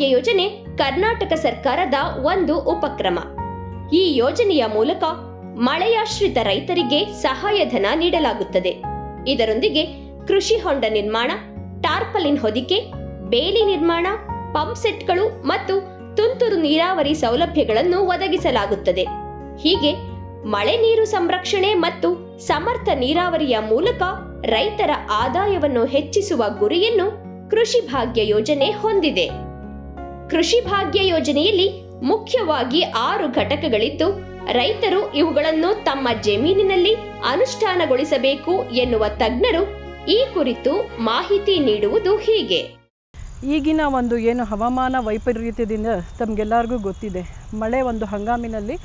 ಭಾಗ್ಯ ಯೋಜನೆ ಕರ್ನಾಟಕ ಸರ್ಕಾರದ ಒಂದು ಉಪಕ್ರಮ. ಈ ಯೋಜನೆಯ ಮೂಲಕ ಮಳೆಯಾಶ್ರಿತ ರೈತರಿಗೆ ಸಹಾಯಧನ ನೀಡಲಾಗುತ್ತದೆ. ಇದರೊಂದಿಗೆ ಕೃಷಿ ಹೊಂಡ ನಿರ್ಮಾಣ, ಟಾರ್ಪಲಿನ್ ಹೊದಿಕೆ, ಬೇಲಿ ನಿರ್ಮಾಣ, ಪಂಪ್ ಸೆಟ್ಗಳು ಮತ್ತು ತುಂತುರು ನೀರಾವರಿ ಸೌಲಭ್ಯಗಳನ್ನು ಒದಗಿಸಲಾಗುತ್ತದೆ. ಹೀಗೆ ಮಳೆ ನೀರು ಸಂರಕ್ಷಣೆ ಮತ್ತು ಸಮರ್ಥ ನೀರಾವರಿಯ ಮೂಲಕ ರೈತರ ಆದಾಯವನ್ನು ಹೆಚ್ಚಿಸುವ ಗುರಿಯನ್ನು ಕೃಷಿ ಭಾಗ್ಯ ಯೋಜನೆ ಹೊಂದಿದೆ. ಕೃಷಿ ಭಾಗ್ಯ ಯೋಜನೆಯಲ್ಲಿ ಮುಖ್ಯವಾಗಿ ಆರು ಘಟಕಗಳಿದ್ದು, ರೈತರು ಇವುಗಳನ್ನು ತಮ್ಮ ಜಮೀನಿನಲ್ಲಿ ಅನುಷ್ಠಾನಗೊಳಿಸಬೇಕು ಎನ್ನುವ ತಜ್ಞರು ಈ ಕುರಿತು ಮಾಹಿತಿ ನೀಡುವುದು ಹೀಗೆ. ಈಗಿನ ಒಂದು ಏನು ಹವಾಮಾನ ವೈಪರೀತ್ಯದಿಂದ ತಮಗೆಲ್ಲರಿಗೂ ಗೊತ್ತಿದೆ. ಮಳೆ ಒಂದು ಹಂಗಾಮಿನಲ್ಲಿ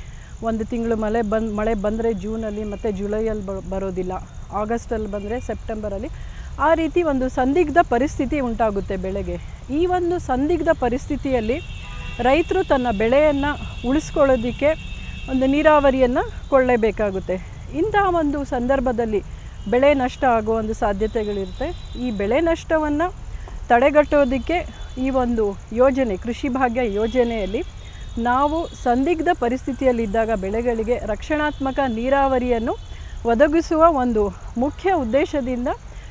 ಒಂದು ತಿಂಗಳು ಮಳೆ ಬಂದು, ಮಳೆ ಬಂದರೆ ಜೂನಲ್ಲಿ ಮತ್ತು ಜುಲೈಯಲ್ಲಿ ಬರೋದಿಲ್ಲ. ಆಗಸ್ಟಲ್ಲಿ ಬಂದರೆ ಸೆಪ್ಟೆಂಬರಲ್ಲಿ ಆ ರೀತಿ ಒಂದು ಸಂದಿಗ್ಧ ಪರಿಸ್ಥಿತಿ ಉಂಟಾಗುತ್ತೆ ಬೆಳೆಗೆ. ಈ ಒಂದು ಸಂದಿಗ್ಧ ಪರಿಸ್ಥಿತಿಯಲ್ಲಿ ರೈತರು ತನ್ನ ಬೆಳೆಯನ್ನು ಉಳಿಸ್ಕೊಳ್ಳೋದಕ್ಕೆ ಒಂದು ನೀರಾವರಿಯನ್ನು ಕೊಳ್ಳೇಬೇಕಾಗುತ್ತೆ. ಇಂತಹ ಒಂದು ಸಂದರ್ಭದಲ್ಲಿ ಬೆಳೆ ನಷ್ಟ ಆಗುವ ಒಂದು ಸಾಧ್ಯತೆಗಳಿರುತ್ತೆ. ಈ ಬೆಳೆ ನಷ್ಟವನ್ನು ತಡೆಗಟ್ಟೋದಕ್ಕೆ ಈ ಒಂದು ಯೋಜನೆ, ಕೃಷಿ ಭಾಗ್ಯ ಯೋಜನೆಯಲ್ಲಿ ನಾವು ಸಂದಿಗ್ಧ ಪರಿಸ್ಥಿತಿಯಲ್ಲಿದ್ದಾಗ ಬೆಳೆಗಳಿಗೆ ರಕ್ಷಣಾತ್ಮಕ ನೀರಾವರಿಯನ್ನು ಒದಗಿಸುವ ಒಂದು ಮುಖ್ಯ ಉದ್ದೇಶದಿಂದ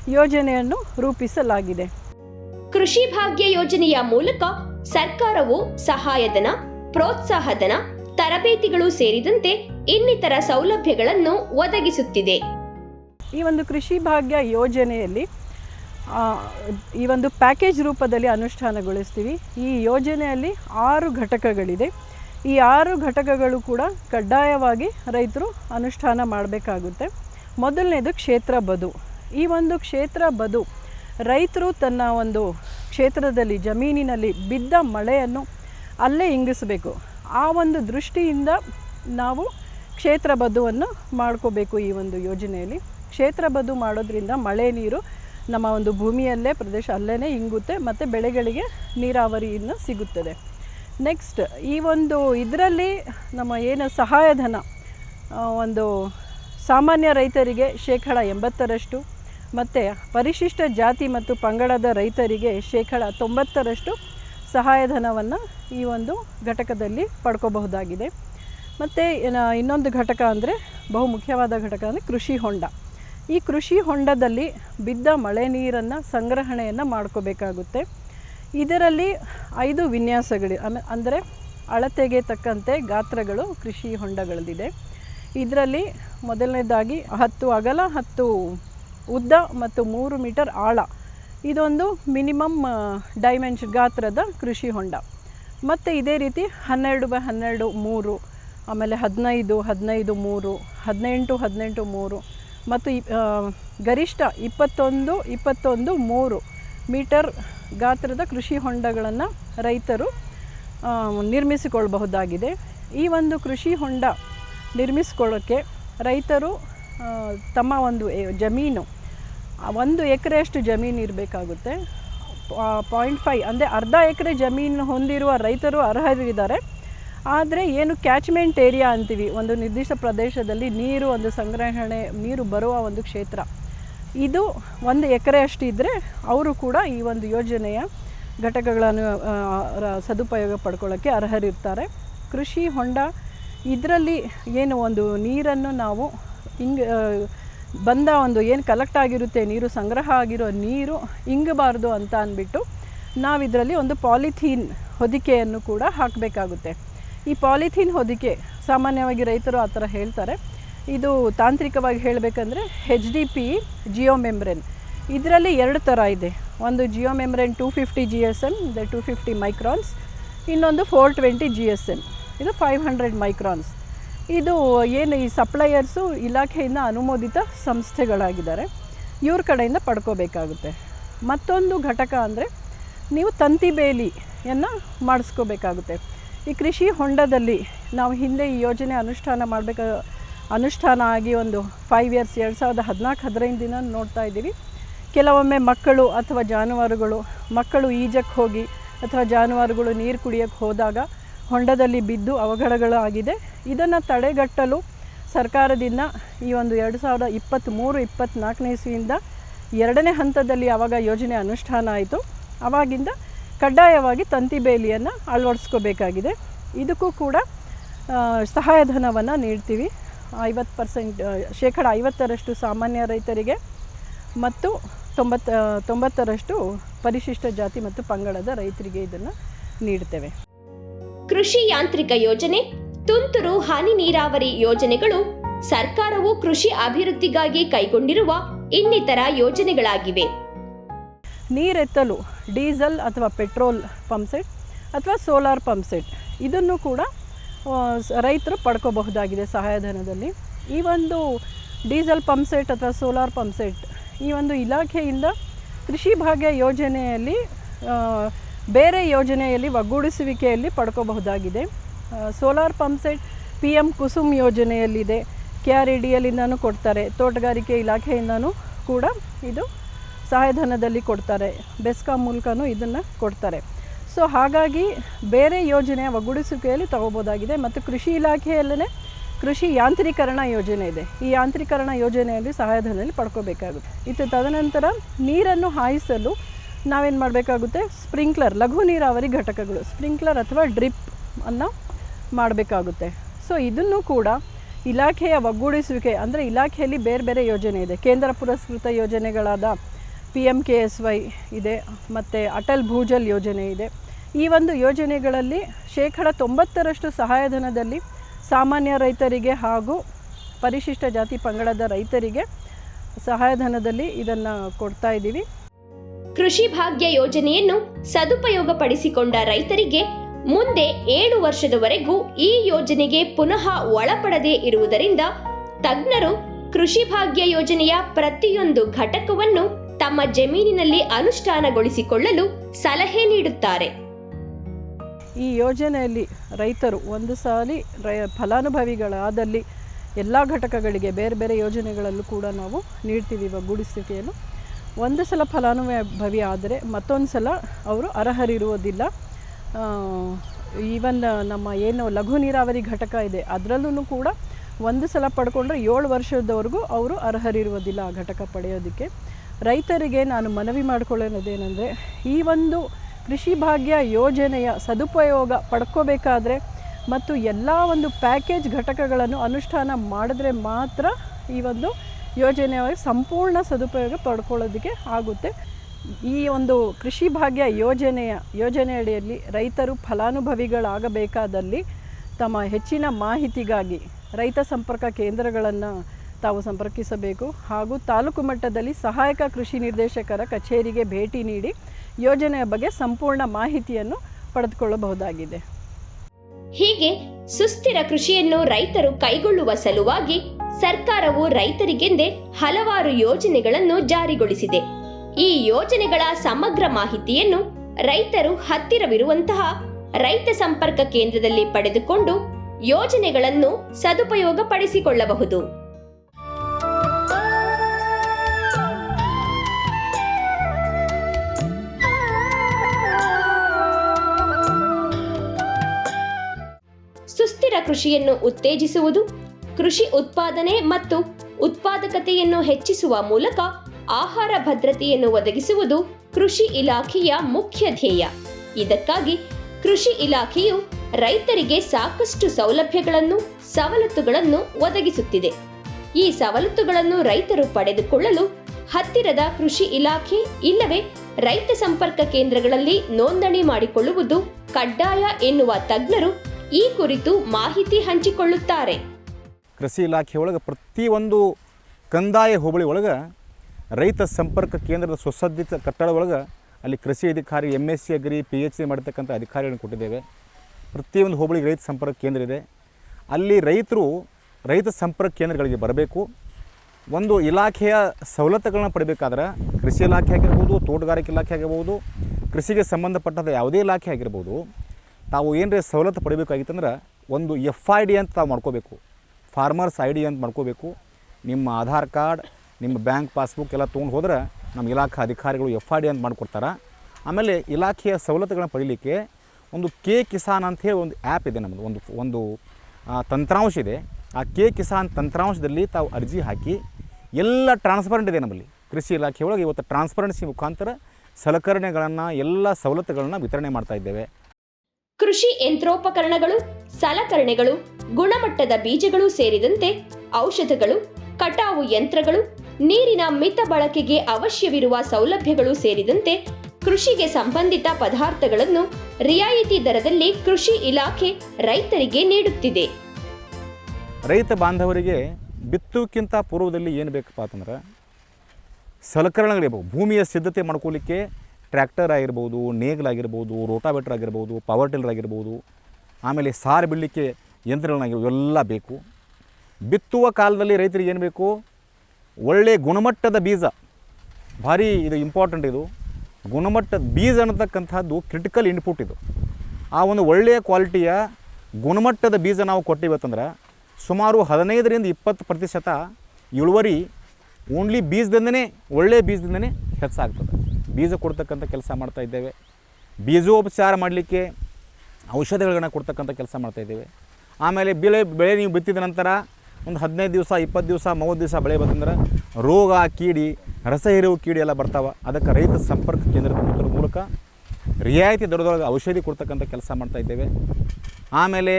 ಯೋಜನೆಯನ್ನು ರೂಪಿಸಲಾಗಿದೆ. ಕೃಷಿ ಭಾಗ್ಯ ಯೋಜನೆಯ ಮೂಲಕ ಸರ್ಕಾರವು ಸಹಾಯಧನ ಪ್ರೋತ್ಸಾಹಧನ ತರಬೇತಿಗಳು ಸೇರಿದಂತೆ ಇನ್ನಿತರ ಸೌಲಭ್ಯಗಳನ್ನು ಒದಗಿಸುತ್ತಿದೆ. ಈ ಒಂದು ಕೃಷಿ ಭಾಗ್ಯ ಯೋಜನೆಯಲ್ಲಿ ಈ ಒಂದು ಪ್ಯಾಕೇಜ್ ರೂಪದಲ್ಲಿ ಅನುಷ್ಠಾನಗೊಳಿಸ್ತೀವಿ. ಈ ಯೋಜನೆಯಲ್ಲಿ ಆರು ಘಟಕಗಳಿದೆ. ಈ ಆರು ಘಟಕಗಳು ಕೂಡ ಕಡ್ಡಾಯವಾಗಿ ರೈತರು ಅನುಷ್ಠಾನ ಮಾಡಬೇಕಾಗುತ್ತೆ. ಮೊದಲನೇದು ಕ್ಷೇತ್ರ ಬದು. ಈ ಒಂದು ಕ್ಷೇತ್ರ ಬದು ರೈತರು ತನ್ನ ಒಂದು ಕ್ಷೇತ್ರದಲ್ಲಿ ಜಮೀನಿನಲ್ಲಿ ಬಿದ್ದ ಮಳೆಯನ್ನು ಅಲ್ಲೇ ಇಂಗಿಸಬೇಕು. ಆ ಒಂದು ದೃಷ್ಟಿಯಿಂದ ನಾವು ಕ್ಷೇತ್ರ ಬದುವನ್ನು ಮಾಡ್ಕೋಬೇಕು ಈ ಒಂದು ಯೋಜನೆಯಲ್ಲಿ. ಕ್ಷೇತ್ರ ಬದು ಮಾಡೋದ್ರಿಂದ ಮಳೆ ನೀರು ನಮ್ಮ ಒಂದು ಭೂಮಿಯಲ್ಲೇ, ಪ್ರದೇಶ ಅಲ್ಲೇ ಇಂಗುತ್ತೆ ಮತ್ತು ಬೆಳೆಗಳಿಗೆ ನೀರಾವರಿಯನ್ನು ಸಿಗುತ್ತದೆ. ನೆಕ್ಸ್ಟ್ ಈ ಒಂದು ಇದರಲ್ಲಿ ನಮ್ಮ ಏನು ಸಹಾಯಧನ ಒಂದು ಸಾಮಾನ್ಯ ರೈತರಿಗೆ ಶೇಕಡ ಎಂಬತ್ತರಷ್ಟು ಮತ್ತು ಪರಿಶಿಷ್ಟ ಜಾತಿ ಮತ್ತು ಪಂಗಡದ ರೈತರಿಗೆ ಶೇಕಡ ತೊಂಬತ್ತರಷ್ಟು ಸಹಾಯಧನವನ್ನು ಈ ಒಂದು ಘಟಕದಲ್ಲಿ ಪಡ್ಕೋಬಹುದಾಗಿದೆ. ಮತ್ತು ಇನ್ನೊಂದು ಘಟಕ ಅಂದರೆ ಬಹು ಮುಖ್ಯವಾದ ಘಟಕ ಅಂದರೆ ಕೃಷಿ ಹೊಂಡ. ಈ ಕೃಷಿ ಹೊಂಡದಲ್ಲಿ ಬಿದ್ದ ಮಳೆ ನೀರನ್ನು ಸಂಗ್ರಹಣೆಯನ್ನು ಮಾಡ್ಕೋಬೇಕಾಗುತ್ತೆ. ಇದರಲ್ಲಿ ಐದು ವಿನ್ಯಾಸಗಳು ಅಂದರೆ ಅಳತೆಗೆ ತಕ್ಕಂತೆ ಗಾತ್ರಗಳು ಕೃಷಿ ಹೊಂಡಗಳದಿದೆ ಇದರಲ್ಲಿ ಮೊದಲನೇದಾಗಿ ಹತ್ತು ಅಗಲ, ಹತ್ತು ಉದ್ದ ಮತ್ತು ಮೂರು ಮೀಟರ್ ಆಳ. ಇದೊಂದು ಮಿನಿಮಮ್ ಡೈಮೆನ್ಷನ್ ಗಾತ್ರದ ಕೃಷಿ ಹೊಂಡ. ಮತ್ತು ಇದೇ ರೀತಿ ಹನ್ನೆರಡು ಬೈ ಹನ್ನೆರಡು ಮೂರು, ಆಮೇಲೆ ಹದಿನೈದು ಹದಿನೈದು ಮೂರು, ಹದಿನೆಂಟು ಹದಿನೆಂಟು ಮೂರು, ಮತ್ತು ಗರಿಷ್ಠ ಇಪ್ಪತ್ತೊಂದು ಇಪ್ಪತ್ತೊಂದು ಮೂರು ಮೀಟರ್ ಗಾತ್ರದ ಕೃಷಿ ಹೊಂಡಗಳನ್ನು ರೈತರು ನಿರ್ಮಿಸಿಕೊಳ್ಳಬಹುದಾಗಿದೆ ಈ ಒಂದು ಕೃಷಿ ಹೊಂಡ ನಿರ್ಮಿಸ್ಕೊಳ್ಳೋಕ್ಕೆ ರೈತರು ತಮ್ಮ ಒಂದು ಜಮೀನು ಒಂದು ಎಕರೆಯಷ್ಟು ಜಮೀನು ಇರಬೇಕಾಗುತ್ತೆ. ಪಾಯಿಂಟ್ ಫೈ ಅಂದರೆ ಅರ್ಧ ಎಕರೆ ಜಮೀನು ಹೊಂದಿರುವ ರೈತರು ಅರ್ಹರಿದ್ದಾರೆ. ಆದರೆ ಏನು ಕ್ಯಾಚ್ಮೆಂಟ್ ಏರಿಯಾ ಅಂತೀವಿ, ಒಂದು ನಿರ್ದಿಷ್ಟ ಪ್ರದೇಶದಲ್ಲಿ ನೀರು, ಒಂದು ಸಂಗ್ರಹಣೆ, ನೀರು ಬರುವ ಒಂದು ಕ್ಷೇತ್ರ. ಇದು ಒಂದು ಎಕರೆಯಷ್ಟು ಇದ್ದರೆ ಅವರು ಕೂಡ ಈ ಒಂದು ಯೋಜನೆಯ ಘಟಕಗಳನ್ನು ಸದುಪಯೋಗ ಪಡ್ಕೊಳ್ಳೋಕ್ಕೆ ಅರ್ಹರಿರ್ತಾರೆ. ಕೃಷಿ ಹೊಂಡ, ಇದರಲ್ಲಿ ಏನು ಒಂದು ನೀರನ್ನು ನಾವು ಹಿಂಗೆ ಬಂದ ಒಂದು ಏನು ಕಲೆಕ್ಟ್ ಆಗಿರುತ್ತೆ, ನೀರು ಸಂಗ್ರಹ ಆಗಿರೋ ನೀರು ಇಂಗಬಾರ್ದು ಅಂತ ಅಂದ್ಬಿಟ್ಟು ನಾವು ಇದರಲ್ಲಿ ಒಂದು ಪಾಲಿಥೀನ್ ಹೊದಿಕೆಯನ್ನು ಕೂಡ ಹಾಕಬೇಕಾಗುತ್ತೆ. ಈ ಪಾಲಿಥೀನ್ ಹೊದಿಕೆ ಸಾಮಾನ್ಯವಾಗಿ ರೈತರು ಆ ಥರ ಹೇಳ್ತಾರೆ. ಇದು ತಾಂತ್ರಿಕವಾಗಿ ಹೇಳಬೇಕಂದ್ರೆ H D P geo membrane ಇದರಲ್ಲಿ ಎರಡು ಥರ ಇದೆ. ಒಂದು geo membrane two fifty G S M ಇದೆ ಟೂ ಫಿಫ್ಟಿ ಮೈಕ್ರಾನ್ಸ್ ಇನ್ನೊಂದು four twenty G S M ಇದು ಫೈವ್ ಹಂಡ್ರೆಡ್ ಮೈಕ್ರಾನ್ಸ್ ಇದು ಏನು ಈ ಸಪ್ಲೈಯರ್ಸು ಇಲಾಖೆಯಿಂದ ಅನುಮೋದಿತ ಸಂಸ್ಥೆಗಳಾಗಿದ್ದಾರೆ. ಇವ್ರ ಕಡೆಯಿಂದ ಪಡ್ಕೋಬೇಕಾಗುತ್ತೆ. ಮತ್ತೊಂದು ಘಟಕ ಅಂದರೆ ನೀವು ತಂತಿ ಬೇಲಿಯನ್ನು ಮಾಡಿಸ್ಕೋಬೇಕಾಗುತ್ತೆ. ಈ ಕೃಷಿ ಹೊಂಡದಲ್ಲಿ ನಾವು ಹಿಂದೆ ಈ ಯೋಜನೆ ಅನುಷ್ಠಾನ ಮಾಡಬೇಕ, ಅನುಷ್ಠಾನ ಆಗಿ ಒಂದು ಫೈವ್ ಇಯರ್ಸ್ ಎರಡು ಸಾವಿರದ ಹದಿನಾಲ್ಕು ಹದಿನೈದರಿಂದ ನೋಡ್ತಾ ಇದ್ದೀವಿ. ಕೆಲವೊಮ್ಮೆ ಮಕ್ಕಳು ಅಥವಾ ಜಾನುವಾರುಗಳು ಮಕ್ಕಳು ಈಜಕ್ಕೆ ಹೋಗಿ ಅಥವಾ ಜಾನುವಾರುಗಳು ನೀರು ಕುಡಿಯೋಕ್ಕೆ ಹೋದಾಗ ಹೊಂಡದಲ್ಲಿ ಬಿದ್ದು ಅವಘಡಗಳು ಆಗಿದೆ ಇದನ್ನು ತಡೆಗಟ್ಟಲು ಸರ್ಕಾರದಿಂದ ಈ ಒಂದು ಎರಡು ಸಾವಿರದ ಇಪ್ಪತ್ತ್ಮೂರು ಇಪ್ಪತ್ತ್ನಾಲ್ಕನೇ ಇಸ್ವಿಯಿಂದ ಎರಡನೇ ಹಂತದಲ್ಲಿ ಆವಾಗ ಯೋಜನೆ ಅನುಷ್ಠಾನ ಆಯಿತು. ಆವಾಗಿಂದ ಕಡ್ಡಾಯವಾಗಿ ತಂತಿ ಬೇಲಿಯನ್ನು ಅಳವಡಿಸ್ಕೋಬೇಕಾಗಿದೆ. ಇದಕ್ಕೂ ಕೂಡ ಸಹಾಯಧನವನ್ನು ನೀಡ್ತೀವಿ. ಐವತ್ತು ಪರ್ಸೆಂಟ್ ಶೇಕಡ ಐವತ್ತರಷ್ಟು ಸಾಮಾನ್ಯ ರೈತರಿಗೆ ಮತ್ತು ತೊಂಬತ್ತ ತೊಂಬತ್ತರಷ್ಟು ಪರಿಶಿಷ್ಟ ಜಾತಿ ಮತ್ತು ಪಂಗಡದ ರೈತರಿಗೆ ಇದನ್ನು ನೀಡ್ತೇವೆ. ಕೃಷಿ ಯಾಂತ್ರಿಕ ಯೋಜನೆ, ತುಂತುರು ಹನಿ ನೀರಾವರಿ ಯೋಜನೆಗಳು ಸರ್ಕಾರವು ಕೃಷಿ ಅಭಿವೃದ್ಧಿಗಾಗಿ ಕೈಗೊಂಡಿರುವ ಇನ್ನಿತರ ಯೋಜನೆಗಳಾಗಿವೆ. ನೀರೆತ್ತಲು ಡೀಸೆಲ್ ಅಥವಾ ಪೆಟ್ರೋಲ್ ಪಂಪ್ಸೆಟ್ ಅಥವಾ ಸೋಲಾರ್ ಪಂಪ್ಸೆಟ್ ಇದನ್ನು ಕೂಡ ರೈತರು ಪಡ್ಕೋಬಹುದಾಗಿದೆ ಸಹಾಯಧನದಲ್ಲಿ. ಈ ಒಂದು ಡೀಸೆಲ್ ಪಂಪ್ಸೆಟ್ ಅಥವಾ ಸೋಲಾರ್ ಪಂಪ್ಸೆಟ್ ಈ ಒಂದು ಇಲಾಖೆಯಿಂದ ಕೃಷಿ ಭಾಗ್ಯ ಯೋಜನೆಯಲ್ಲಿ ಬೇರೆ ಯೋಜನೆಯಲ್ಲಿ ಒಗ್ಗೂಡಿಸುವಿಕೆಯಲ್ಲಿ ಪಡ್ಕೋಬಹುದಾಗಿದೆ. Solar pump set P M Kusum ಯೋಜನೆಯಲ್ಲಿದೆ. K R E ಡಿಯಲ್ಲಿಂದನೂ ಕೊಡ್ತಾರೆ. ತೋಟಗಾರಿಕೆ ಇಲಾಖೆಯಿಂದನೂ ಕೂಡ ಇದು ಸಹಾಯಧನದಲ್ಲಿ ಕೊಡ್ತಾರೆ. ಬೆಸ್ಕಾಂ ಮೂಲಕನೂ ಇದನ್ನು ಕೊಡ್ತಾರೆ. ಸೊ, ಹಾಗಾಗಿ ಬೇರೆ ಯೋಜನೆಯ ಒಗ್ಗೂಡಿಸುವಿಕೆಯಲ್ಲಿ ತಗೋಬೋದಾಗಿದೆ ಮತ್ತು ಕೃಷಿ ಇಲಾಖೆಯಲ್ಲೇ ಕೃಷಿ ಯಾಂತ್ರೀಕರಣ ಯೋಜನೆ ಇದೆ. ಈ ಯಾಂತ್ರೀಕರಣ ಯೋಜನೆಯಲ್ಲಿ ಸಹಾಯಧನದಲ್ಲಿ ಪಡ್ಕೋಬೇಕಾಗುತ್ತೆ. ಇದು ತದನಂತರ ನೀರನ್ನು ಹಾಯಿಸಲು ನಾವೇನು ಮಾಡಬೇಕಾಗುತ್ತೆ? ಸ್ಪ್ರಿಂಕ್ಲರ್, ಲಘು ನೀರಾವರಿ ಘಟಕಗಳು, ಸ್ಪ್ರಿಂಕ್ಲರ್ ಅಥವಾ ಡ್ರಿಪ್ ಅನ್ನು ಮಾಡಬೇಕಾಗುತ್ತೆ. ಸೊ ಇದನ್ನು ಕೂಡ ಇಲಾಖೆಯ ಒಗ್ಗೂಡಿಸುವಿಕೆ, ಅಂದರೆ ಇಲಾಖೆಯಲ್ಲಿ ಬೇರೆ ಬೇರೆ ಯೋಜನೆ ಇದೆ. ಕೇಂದ್ರ ಪುರಸ್ಕೃತ ಯೋಜನೆಗಳಾದ P M K S Y ಇದೆ, ಮತ್ತು ಅಟಲ್ ಭೂಜಲ್ ಯೋಜನೆ ಇದೆ. ಈ ಒಂದು ಯೋಜನೆಗಳಲ್ಲಿ ಶೇಕಡ ತೊಂಬತ್ತರಷ್ಟು ಸಹಾಯಧನದಲ್ಲಿ ಸಾಮಾನ್ಯ ರೈತರಿಗೆ ಹಾಗೂ ಪರಿಶಿಷ್ಟ ಜಾತಿ ಪಂಗಡದ ರೈತರಿಗೆ ಸಹಾಯಧನದಲ್ಲಿ ಇದನ್ನು ಕೊಡ್ತಾ ಇದ್ದೀವಿ. ಕೃಷಿ ಭಾಗ್ಯ ಯೋಜನೆಯನ್ನು ಸದುಪಯೋಗಪಡಿಸಿಕೊಂಡ ರೈತರಿಗೆ ಮುಂದೆ ಏಳು ವರ್ಷದವರೆಗೂ ಈ ಯೋಜನೆಗೆ ಪುನಃ ಒಳಪಡದೇ ಇರುವುದರಿಂದ ತಜ್ಞರು ಕೃಷಿ ಭಾಗ್ಯ ಯೋಜನೆಯ ಪ್ರತಿಯೊಂದು ಘಟಕವನ್ನು ತಮ್ಮ ಜಮೀನಿನಲ್ಲಿ ಅನುಷ್ಠಾನಗೊಳಿಸಿಕೊಳ್ಳಲು ಸಲಹೆ ನೀಡುತ್ತಾರೆ. ಈ ಯೋಜನೆಯಲ್ಲಿ ರೈತರು ಒಂದು ರೈ ಫಲಾನುಭವಿಗಳಾದಲ್ಲಿ ಎಲ್ಲ ಘಟಕಗಳಿಗೆ ಬೇರೆ ಬೇರೆ ಯೋಜನೆಗಳಲ್ಲೂ ಕೂಡ ನಾವು ನೀಡ್ತೀವಿ. ಒಗ್ಗೂಡಿಸುವಿಕೆಯನ್ನು ಒಂದು ಸಲ ಫಲಾನುಭವಿ ಆದರೆ ಮತ್ತೊಂದು ಸಲ ಅವರು ಅರ್ಹರಿರುವುದಿಲ್ಲ. ಈವನ್ ನಮ್ಮ ಏನು ಲಘು ನೀರಾವರಿ ಘಟಕ ಇದೆ ಅದರಲ್ಲೂ ಕೂಡ ಒಂದು ಸಲ ಪಡ್ಕೊಂಡ್ರೆ ಏಳು ವರ್ಷದವರೆಗೂ ಅವರು ಅರ್ಹರಿರುವುದಿಲ್ಲ ಆ ಘಟಕ ಪಡೆಯೋದಕ್ಕೆ. ರೈತರಿಗೆ ನಾನು ಮನವಿ ಮಾಡಿಕೊಳ್ಳೋದೇನೆಂದರೆ, ಈ ಒಂದು ಕೃಷಿ ಭಾಗ್ಯ ಯೋಜನೆಯ ಸದುಪಯೋಗ ಪಡ್ಕೋಬೇಕಾದ್ರೆ ಮತ್ತು ಎಲ್ಲ ಒಂದು ಪ್ಯಾಕೇಜ್ ಘಟಕಗಳನ್ನು ಅನುಷ್ಠಾನ ಮಾಡಿದ್ರೆ ಮಾತ್ರ ಈ ಒಂದು ಯೋಜನೆಯ ಸಂಪೂರ್ಣ ಸದುಪಯೋಗ ಪಡ್ಕೊಳ್ಳೋದಕ್ಕೆ ಆಗುತ್ತೆ. ಈ ಒಂದು ಕೃಷಿ ಭಾಗ್ಯ ಯೋಜನೆಯ ಯೋಜನೆಯಡಿಯಲ್ಲಿ ರೈತರು ಫಲಾನುಭವಿಗಳಾಗಬೇಕಾದಲ್ಲಿ ತಮ್ಮ ಹೆಚ್ಚಿನ ಮಾಹಿತಿಗಾಗಿ ರೈತ ಸಂಪರ್ಕ ಕೇಂದ್ರಗಳನ್ನು ತಾವು ಸಂಪರ್ಕಿಸಬೇಕು. ಹಾಗೂ ತಾಲೂಕು ಮಟ್ಟದಲ್ಲಿ ಸಹಾಯಕ ಕೃಷಿ ನಿರ್ದೇಶಕರ ಕಚೇರಿಗೆ ಭೇಟಿ ನೀಡಿ ಯೋಜನೆಯ ಬಗ್ಗೆ ಸಂಪೂರ್ಣ ಮಾಹಿತಿಯನ್ನು ಪಡೆದುಕೊಳ್ಳಬಹುದಾಗಿದೆ. ಹೀಗೆ ಸುಸ್ಥಿರ ಕೃಷಿಯನ್ನು ರೈತರು ಕೈಗೊಳ್ಳುವ ಸಲುವಾಗಿ ಸರ್ಕಾರವು ರೈತರಿಗೆಂದೇ ಹಲವಾರು ಯೋಜನೆಗಳನ್ನು ಜಾರಿಗೊಳಿಸಿದೆ. ಈ ಯೋಜನೆಗಳ ಸಮಗ್ರ ಮಾಹಿತಿಯನ್ನು ರೈತರು ಹತ್ತಿರವಿರುವಂತಹ ರೈತ ಸಂಪರ್ಕ ಕೇಂದ್ರದಲ್ಲಿ ಪಡೆದುಕೊಂಡು ಯೋಜನೆಗಳನ್ನು ಸದುಪಯೋಗಪಡಿಸಿಕೊಳ್ಳಬಹುದು. ಸುಸ್ಥಿರ ಕೃಷಿಯನ್ನು ಉತ್ತೇಜಿಸುವುದು ಕೃಷಿ ಉತ್ಪಾದನೆ ಮತ್ತು ಉತ್ಪಾದಕತೆಯನ್ನು ಹೆಚ್ಚಿಸುವ ಮೂಲಕ ಆಹಾರ ಭದ್ರತೆಯನ್ನು ಒದಗಿಸುವುದು ಕೃಷಿ ಇಲಾಖೆಯ ಮುಖ್ಯ ಧ್ಯೇಯ. ಇದಕ್ಕಾಗಿ ಕೃಷಿ ಇಲಾಖೆಯು ರೈತರಿಗೆ ಸಾಕಷ್ಟು ಸೌಲಭ್ಯಗಳನ್ನು, ಸವಲತ್ತುಗಳನ್ನು ಒದಗಿಸುತ್ತಿದೆ. ಈ ಸವಲತ್ತುಗಳನ್ನು ರೈತರು ಪಡೆದುಕೊಳ್ಳಲು ಹತ್ತಿರದ ಕೃಷಿ ಇಲಾಖೆ ಇಲ್ಲವೇ ರೈತ ಸಂಪರ್ಕ ಕೇಂದ್ರಗಳಲ್ಲಿ ನೋಂದಣಿ ಮಾಡಿಕೊಳ್ಳುವುದು ಕಡ್ಡಾಯ ಎನ್ನುವ ತಜ್ಞರು ಈ ಕುರಿತು ಮಾಹಿತಿ ಹಂಚಿಕೊಳ್ಳುತ್ತಾರೆ. ಕೃಷಿ ಇಲಾಖೆ ಒಳಗೆ ಪ್ರತಿಯೊಂದು ಕಂದಾಯ ಹೋಬಳಿ ಒಳಗೆ ರೈತ ಸಂಪರ್ಕ ಕೇಂದ್ರದ ಸುಸಜ್ಜಿತ ಕಟ್ಟಡ ಒಳಗೆ ಅಲ್ಲಿ ಕೃಷಿ ಅಧಿಕಾರಿ M S C agri P H D ಮಾಡತಕ್ಕಂಥ ಅಧಿಕಾರಿಗಳನ್ನು ಕೊಟ್ಟಿದ್ದೇವೆ. ಪ್ರತಿಯೊಂದು ಹೋಬಳಿಗೆ ರೈತ ಸಂಪರ್ಕ ಕೇಂದ್ರ ಇದೆ. ಅಲ್ಲಿ ರೈತರು ರೈತ ಸಂಪರ್ಕ ಕೇಂದ್ರಗಳಿಗೆ ಬರಬೇಕು. ಒಂದು ಇಲಾಖೆಯ ಸವಲತ್ತುಗಳನ್ನ ಪಡಿಬೇಕಾದ್ರೆ ಕೃಷಿ ಇಲಾಖೆ ಆಗಿರ್ಬೋದು, ತೋಟಗಾರಿಕೆ ಇಲಾಖೆ ಆಗಿರ್ಬೋದು, ಕೃಷಿಗೆ ಸಂಬಂಧಪಟ್ಟಂಥ ಯಾವುದೇ ಇಲಾಖೆ ಆಗಿರ್ಬೋದು, ತಾವು ಏನರೇ ಸವಲತ್ತು ಪಡಿಬೇಕಾಗಿತ್ತಂದ್ರೆ ಒಂದು ಎಫ್ ಐ ಡಿ ಅಂತ ತಾವು ಮಾಡ್ಕೋಬೇಕು. ಫಾರ್ಮರ್ಸ್ ಐ ಡಿ ಅಂತ ಮಾಡ್ಕೋಬೇಕು. ನಿಮ್ಮ ಆಧಾರ್ ಕಾರ್ಡ್, ನಿಮ್ಮ ಬ್ಯಾಂಕ್ ಪಾಸ್ಬುಕ್ ಎಲ್ಲ ತೊಗೊಂಡು ಹೋದ್ರೆ ನಮ್ಮ ಇಲಾಖಾ ಅಧಿಕಾರಿಗಳು ಎಫ್ ಆರ್ ಡಿ ಅಂತ ಮಾಡಿಕೊಡ್ತಾರೆ. ಆಮೇಲೆ ಇಲಾಖೆಯ ಸವಲತ್ತುಗಳನ್ನ ಪಡೀಲಿಕ್ಕೆ ಒಂದು ಕೆ ಕಿಸಾನ್ ಅಂತ ಹೇಳಿ ಒಂದು ಆ್ಯಪ್ ಇದೆ ನಮ್ಮದು ಒಂದು ಒಂದು ತಂತ್ರಾಂಶ ಇದೆ. ಆ ಕೆ ಕಿಸಾನ್ ತಂತ್ರಾಂಶದಲ್ಲಿ ತಾವು ಅರ್ಜಿ ಹಾಕಿ ಎಲ್ಲ ಟ್ರಾನ್ಸ್ಪರೆಂಟ್ ಇದೆ ನಮ್ಮಲ್ಲಿ. ಕೃಷಿ ಇಲಾಖೆ ಒಳಗೆ ಇವತ್ತು ಟ್ರಾನ್ಸ್ಪರೆನ್ಸಿ ಮುಖಾಂತರ ಸಲಕರಣೆಗಳನ್ನು, ಎಲ್ಲ ಸವಲತ್ತುಗಳನ್ನು ವಿತರಣೆ ಮಾಡ್ತಾ ಇದ್ದೇವೆ. ಕೃಷಿ ಯಂತ್ರೋಪಕರಣಗಳು, ಸಲಕರಣೆಗಳು, ಗುಣಮಟ್ಟದ ಬೀಜಗಳು ಸೇರಿದಂತೆ ಔಷಧಗಳು, ಕಟಾವು ಯಂತ್ರಗಳು, ನೀರಿನ ಮಿತ ಬಳಕೆಗೆ ಅವಶ್ಯವಿರುವ ಸೌಲಭ್ಯಗಳು ಸೇರಿದಂತೆ ಕೃಷಿಗೆ ಸಂಬಂಧಿತ ಪದಾರ್ಥಗಳನ್ನು ರಿಯಾಯಿತಿ ದರದಲ್ಲಿ ಕೃಷಿ ಇಲಾಖೆ ರೈತರಿಗೆ ನೀಡುತ್ತಿದೆ. ರೈತ ಬಾಂಧವರಿಗೆ ಬಿತ್ತುಕ್ಕಿಂತ ಪೂರ್ವದಲ್ಲಿ ಏನು ಬೇಕಪ್ಪ ಅಂತಂದ್ರೆ ಸಲಕರಣೆಗಳಿರ್ಬೋದು ಭೂಮಿಯ ಸಿದ್ಧತೆ ಮಾಡ್ಕೊಳ್ಳಿಕ್ಕೆ ಟ್ರ್ಯಾಕ್ಟರ್ ಆಗಿರ್ಬೋದು ನೇಗ್ಲಾಗಿರ್ಬೋದು ರೋಟಾವೇಟರ್ ಆಗಿರ್ಬೋದು ಪವರ್ ಟಿಲ್ಲರ್ ಆಗಿರ್ಬೋದು, ಆಮೇಲೆ ಸಾರು ಬಿಡಲಿಕ್ಕೆ ಯಂತ್ರಗಳನ್ನಾಗಿರ್ಬೋದು ಎಲ್ಲ ಬೇಕು. ಬಿತ್ತುವ ಕಾಲದಲ್ಲಿ ರೈತರಿಗೆ ಏನು ಬೇಕು? ಒಳ್ಳೆಯ ಗುಣಮಟ್ಟದ ಬೀಜ. ಭಾರಿ ಇದು ಇಂಪಾರ್ಟೆಂಟ್ ಇದು. ಗುಣಮಟ್ಟದ ಬೀಜ ಅನ್ನತಕ್ಕಂಥದ್ದು ಕ್ರಿಟಿಕಲ್ ಇನ್ಪುಟ್ ಇದು. ಆ ಒಂದು ಒಳ್ಳೆಯ ಕ್ವಾಲಿಟಿಯ ಗುಣಮಟ್ಟದ ಬೀಜ ನಾವು ಕೊಟ್ಟಿವತ್ತಂದ್ರೆ ಸುಮಾರು ಹದಿನೈದರಿಂದ ಇಪ್ಪತ್ತು ಪ್ರತಿಶತ ಇಳುವರಿ ಓನ್ಲಿ ಬೀಜದಿಂದನೇ ಒಳ್ಳೆಯ ಬೀಜದಿಂದನೇ ಹೆಚ್ಚಾಗ್ತದೆ. ಬೀಜ ಕೊಡ್ತಕ್ಕಂಥ ಕೆಲಸ ಮಾಡ್ತಾ ಇದ್ದೇವೆ. ಬೀಜೋಪಚಾರ ಮಾಡಲಿಕ್ಕೆ ಔಷಧಿಗಳನ್ನ ಕೊಡ್ತಕ್ಕಂಥ ಕೆಲಸ ಮಾಡ್ತಾ ಇದ್ದೇವೆ. ಆಮೇಲೆ ಬೆಳೆ ಬೆಳೆ ನೀವು ಬಿತ್ತಿದ ನಂತರ ಒಂದು ಹದಿನೈದು ದಿವಸ, ಇಪ್ಪತ್ತು ದಿವಸ, ಮೂವತ್ತು ದಿವಸ ಬೆಳೆ ಬಂತಂದ್ರೆ ರೋಗ, ಕೀಡಿ ರಸ ಹೀರುವ ಕೀಡಿ ಎಲ್ಲ ಬರ್ತಾವೆ. ಅದಕ್ಕೆ ರೈತ ಸಂಪರ್ಕ ಕೇಂದ್ರದ ಮೂಲಕ ರಿಯಾಯಿತಿ ದರದೊಳಗೆ ಔಷಧಿ ಕೊಡ್ತಕ್ಕಂಥ ಕೆಲಸ ಮಾಡ್ತಾ ಇದ್ದೇವೆ. ಆಮೇಲೆ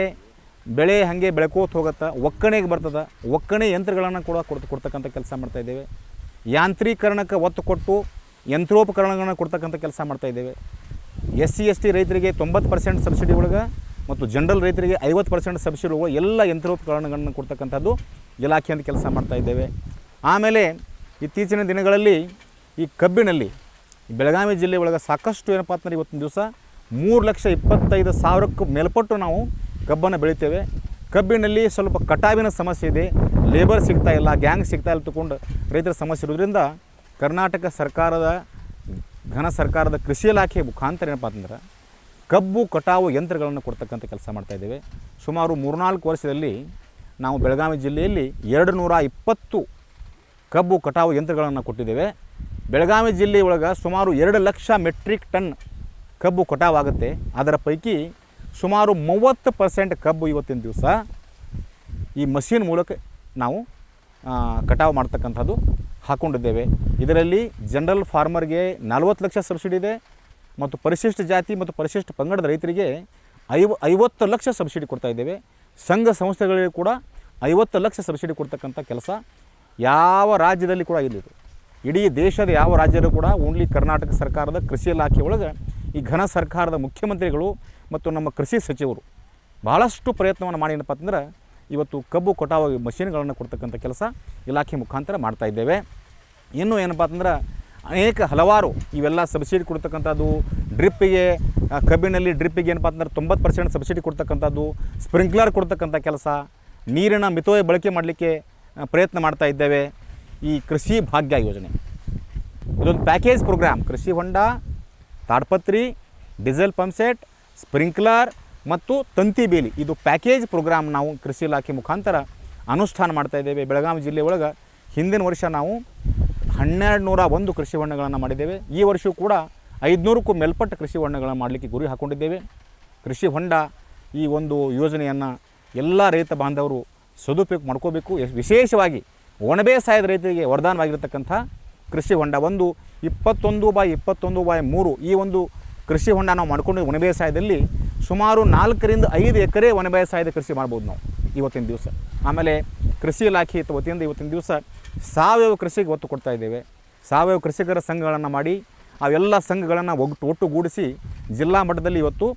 ಬೆಳೆ ಹಾಗೆ ಬೆಳ್ಕೋತ ಹೋಗುತ್ತೆ, ಒಕ್ಕಣೆಗೆ ಬರ್ತದೆ. ಒಕ್ಕಣೆ ಯಂತ್ರಗಳನ್ನು ಕೂಡ ಕೊಡ್ತ, ಕೊಡ್ತಕ್ಕಂಥ ಕೆಲಸ ಮಾಡ್ತಾ ಇದ್ದೇವೆ. ಯಾಂತ್ರೀಕರಣಕ್ಕೆ ಒತ್ತು ಕೊಟ್ಟು ಯಂತ್ರೋಪಕರಣಗಳನ್ನು ಕೊಡ್ತಕ್ಕಂಥ ಕೆಲಸ ಮಾಡ್ತಾ ಇದ್ದೇವೆ. ಎಸ್ ಸಿ ಎಸ್ ಟಿ ರೈತರಿಗೆ ತೊಂಬತ್ತು ಪರ್ಸೆಂಟ್ ಸಬ್ಸಿಡಿ ಒಳಗೆ ಮತ್ತು ಜನರಲ್ ರೈತರಿಗೆ ಐವತ್ತು ಪರ್ಸೆಂಟ್ ಸಬ್ಸಿಡಿ ಒಳಗೆ ಎಲ್ಲ ಯಂತ್ರೋಪಕರಣಗಳನ್ನು ಕೊಡ್ತಕ್ಕಂಥದ್ದು ಇಲಾಖೆಯಿಂದ ಕೆಲಸ ಮಾಡ್ತಾ ಇದ್ದೇವೆ. ಆಮೇಲೆ ಇತ್ತೀಚಿನ ದಿನಗಳಲ್ಲಿ ಈ ಕಬ್ಬಿನಲ್ಲಿ ಬೆಳಗಾವಿ ಜಿಲ್ಲೆ ಒಳಗೆ ಸಾಕಷ್ಟು ಏನಪ್ಪ ಅಂತಂದ್ರೆ ಇವತ್ತಿನ ದಿವಸ ಮೂರು ಲಕ್ಷ ಇಪ್ಪತ್ತೈದು ಸಾವಿರಕ್ಕೂ ಮೇಲ್ಪಟ್ಟು ನಾವು ಕಬ್ಬನ್ನು ಬೆಳಿತೇವೆ. ಕಬ್ಬಿನಲ್ಲಿ ಸ್ವಲ್ಪ ಕಟಾವಿನ ಸಮಸ್ಯೆ ಇದೆ. ಲೇಬರ್ ಸಿಗ್ತಾ ಇಲ್ಲ ಗ್ಯಾಂಗ್ ಸಿಗ್ತಾ ಇಲ್ಲ ತಗೊಂಡು ರೈತರ ಸಮಸ್ಯೆ ಇರೋದ್ರಿಂದ ಕರ್ನಾಟಕ ಸರ್ಕಾರದ, ಘನ ಸರ್ಕಾರದ ಕೃಷಿ ಇಲಾಖೆ ಮುಖಾಂತರ ಏನಪ್ಪ ಅಂತಂದ್ರೆ, ಕಬ್ಬು, ಕಟಾವು ಯಂತ್ರಗಳನ್ನು ಕೊಡ್ತಕ್ಕಂಥ ಕೆಲಸ ಮಾಡ್ತಾಯಿದ್ದೇವೆ ಸುಮಾರು ಮೂರ್ನಾಲ್ಕು ವರ್ಷದಲ್ಲಿ ನಾವು ಬೆಳಗಾವಿ ಜಿಲ್ಲೆಯಲ್ಲಿ ಎರಡು ನೂರ ಇಪ್ಪತ್ತು ಕಬ್ಬು, ಕಟಾವು ಯಂತ್ರಗಳನ್ನು ಕೊಟ್ಟಿದ್ದೇವೆ. ಬೆಳಗಾವಿ ಜಿಲ್ಲೆಯೊಳಗೆ ಸುಮಾರು ಎರಡು ಲಕ್ಷ ಮೆಟ್ರಿಕ್ ಟನ್ ಕಬ್ಬು ಕಟಾವಾಗುತ್ತೆ ಅದರ ಪೈಕಿ ಸುಮಾರು ಮೂವತ್ತು ಪರ್ಸೆಂಟ್ ಕಬ್ಬು ಇವತ್ತಿನ ದಿವಸ ಈ ಮಷೀನ್ ಮೂಲಕ ನಾವು ಕಟಾವು ಮಾಡ್ತಕ್ಕಂಥದ್ದು ಹಾಕ್ಕೊಂಡಿದ್ದೇವೆ ಇದರಲ್ಲಿ ಜನರಲ್ ಫಾರ್ಮರ್ಗೆ ನಲವತ್ತು ಲಕ್ಷ ಸಬ್ಸಿಡಿ ಇದೆ ಮತ್ತು ಪರಿಶಿಷ್ಟ ಜಾತಿ ಮತ್ತು ಪರಿಶಿಷ್ಟ ಪಂಗಡದ ರೈತರಿಗೆ ಐವ, ಐವತ್ತು ಲಕ್ಷ ಸಬ್ಸಿಡಿ ಕೊಡ್ತಾ ಇದ್ದೇವೆ. ಸಂಘ ಸಂಸ್ಥೆಗಳಿಗೆ ಕೂಡ ಐವತ್ತು ಲಕ್ಷ ಸಬ್ಸಿಡಿ ಕೊಡ್ತಕ್ಕಂಥ ಕೆಲಸ ಯಾವ ರಾಜ್ಯದಲ್ಲಿ ಕೂಡ ಇಲ್ಲ ಇದು. ಇಡೀ ದೇಶದ ಯಾವ ರಾಜ್ಯದಲ್ಲೂ ಕೂಡ ಓನ್ಲಿ ಕರ್ನಾಟಕ ಸರ್ಕಾರದ ಕೃಷಿ ಇಲಾಖೆ ಒಳಗೆ ಈ ಘನ ಸರ್ಕಾರದ ಮುಖ್ಯಮಂತ್ರಿಗಳು ಮತ್ತು ನಮ್ಮ ಕೃಷಿ ಸಚಿವರು ಭಾಳಷ್ಟು ಪ್ರಯತ್ನವನ್ನು ಮಾಡಿ ಏನಪ್ಪ ಅಂತಂದ್ರೆ ಇವತ್ತು ಕಬ್ಬು ಕಟಾವು ಮಷೀನ್ಗಳನ್ನು ಕೊಡ್ತಕ್ಕಂಥ ಕೆಲಸ ಇಲಾಖೆ ಮುಖಾಂತರ ಮಾಡ್ತಾ ಇದ್ದೇವೆ. ಇನ್ನು ಏನಪ್ಪ ಅಂತಂದ್ರೆ ಅನೇಕ ಹಲವಾರು ಇವೆಲ್ಲ ಸಬ್ಸಿಡಿ ಕೊಡ್ತಕ್ಕಂಥದ್ದು, ಡ್ರಿಪ್ಪಿಗೆ ಕಬ್ಬಿನಲ್ಲಿ ಡ್ರಿಪ್ಪಿಗೆ ಏನಪ್ಪ ಅಂತಂದ್ರೆ ತೊಂಬತ್ತು ಪರ್ಸೆಂಟ್ ಸಬ್ಸಿಡಿ ಕೊಡ್ತಕ್ಕಂಥದ್ದು, ಸ್ಪ್ರಿಂಕ್ಲರ್ ಕೊಡ್ತಕ್ಕಂಥ ಕೆಲಸ, ನೀರಿನ ಮಿತವಾಗಿ ಬಳಕೆ ಮಾಡಲಿಕ್ಕೆ ಪ್ರಯತ್ನ ಮಾಡ್ತಾ ಇದ್ದೇವೆ. ಈ ಕೃಷಿ ಭಾಗ್ಯ ಯೋಜನೆ. ಇದೊಂದು ಪ್ಯಾಕೇಜ್ ಪ್ರೋಗ್ರಾಮ್ ಕೃಷಿ ಹೊಂಡ, ತಾಡ್ಪತ್ರಿ ಡೀಸೆಲ್ ಪಂಪ್ಸೆಟ್ ಸ್ಪ್ರಿಂಕ್ಲರ್ ಮತ್ತು ತಂತಿ ಬೇಲಿ. ಇದು ಪ್ಯಾಕೇಜ್ ಪ್ರೋಗ್ರಾಮ್ ನಾವು ಕೃಷಿ ಇಲಾಖೆ ಮುಖಾಂತರ ಅನುಷ್ಠಾನ ಮಾಡ್ತಾ ಇದ್ದೇವೆ. ಬೆಳಗಾವಿ ಜಿಲ್ಲೆ ಒಳಗೆ ಹಿಂದಿನ ವರ್ಷ ನಾವು ಹನ್ನೆರಡು ನೂರ ಒಂದು ಕೃಷಿ ಹೊಂಡಗಳನ್ನು ಮಾಡಿದ್ದೇವೆ. ಈ ವರ್ಷವೂ ಕೂಡ ಐದುನೂರಕ್ಕೂ ಮೇಲ್ಪಟ್ಟ ಕೃಷಿ ಹೊಂಡಗಳನ್ನು ಮಾಡಲಿಕ್ಕೆ ಗುರಿ ಹಾಕ್ಕೊಂಡಿದ್ದೇವೆ ಕೃಷಿ ಹೊಂಡ ಈ ಒಂದು ಯೋಜನೆಯನ್ನು ಎಲ್ಲ ರೈತ ಬಾಂಧವರು ಸದುಪಯೋಗ ಮಾಡ್ಕೋಬೇಕು. ವಿಶೇಷವಾಗಿ ಒಣಬೇಸಾಯದ ರೈತರಿಗೆ ವರದಾನವಾಗಿರ್ತಕ್ಕಂಥ ಕೃಷಿ ಹೊಂಡ ಒಂದು ಇಪ್ಪತ್ತೊಂದು ಬಾಯ್ ಇಪ್ಪತ್ತೊಂದು ಬಾಯ್ ಮೂರು ಈ ಒಂದು ಕೃಷಿ ಹೊಂಡ ನಾವು ಮಾಡ್ಕೊಂಡು ಒಣ ಬೇಸಾಯದಲ್ಲಿ ಸುಮಾರು ನಾಲ್ಕರಿಂದ ಐದು ಎಕರೆ ಒಣ ಬೇಸಾಯದ ಕೃಷಿ ಮಾಡ್ಬೋದು ನಾವು ಇವತ್ತಿನ ದಿವಸ. ಆಮೇಲೆ ಕೃಷಿ ಇಲಾಖೆ ವತಿಯಿಂದ ಇವತ್ತಿನ ದಿವಸ ಸಾವಯವ ಕೃಷಿಗೆ ಒತ್ತು ಕೊಡ್ತಾ ಇದ್ದೇವೆ. ಸಾವಯವ ಕೃಷಿಕರ ಸಂಘಗಳನ್ನು ಮಾಡಿ ಅವೆಲ್ಲ ಸಂಘಗಳನ್ನು ಒಟ್ಟು ಒಟ್ಟುಗೂಡಿಸಿ ಜಿಲ್ಲಾ ಮಟ್ಟದಲ್ಲಿ ಇವತ್ತು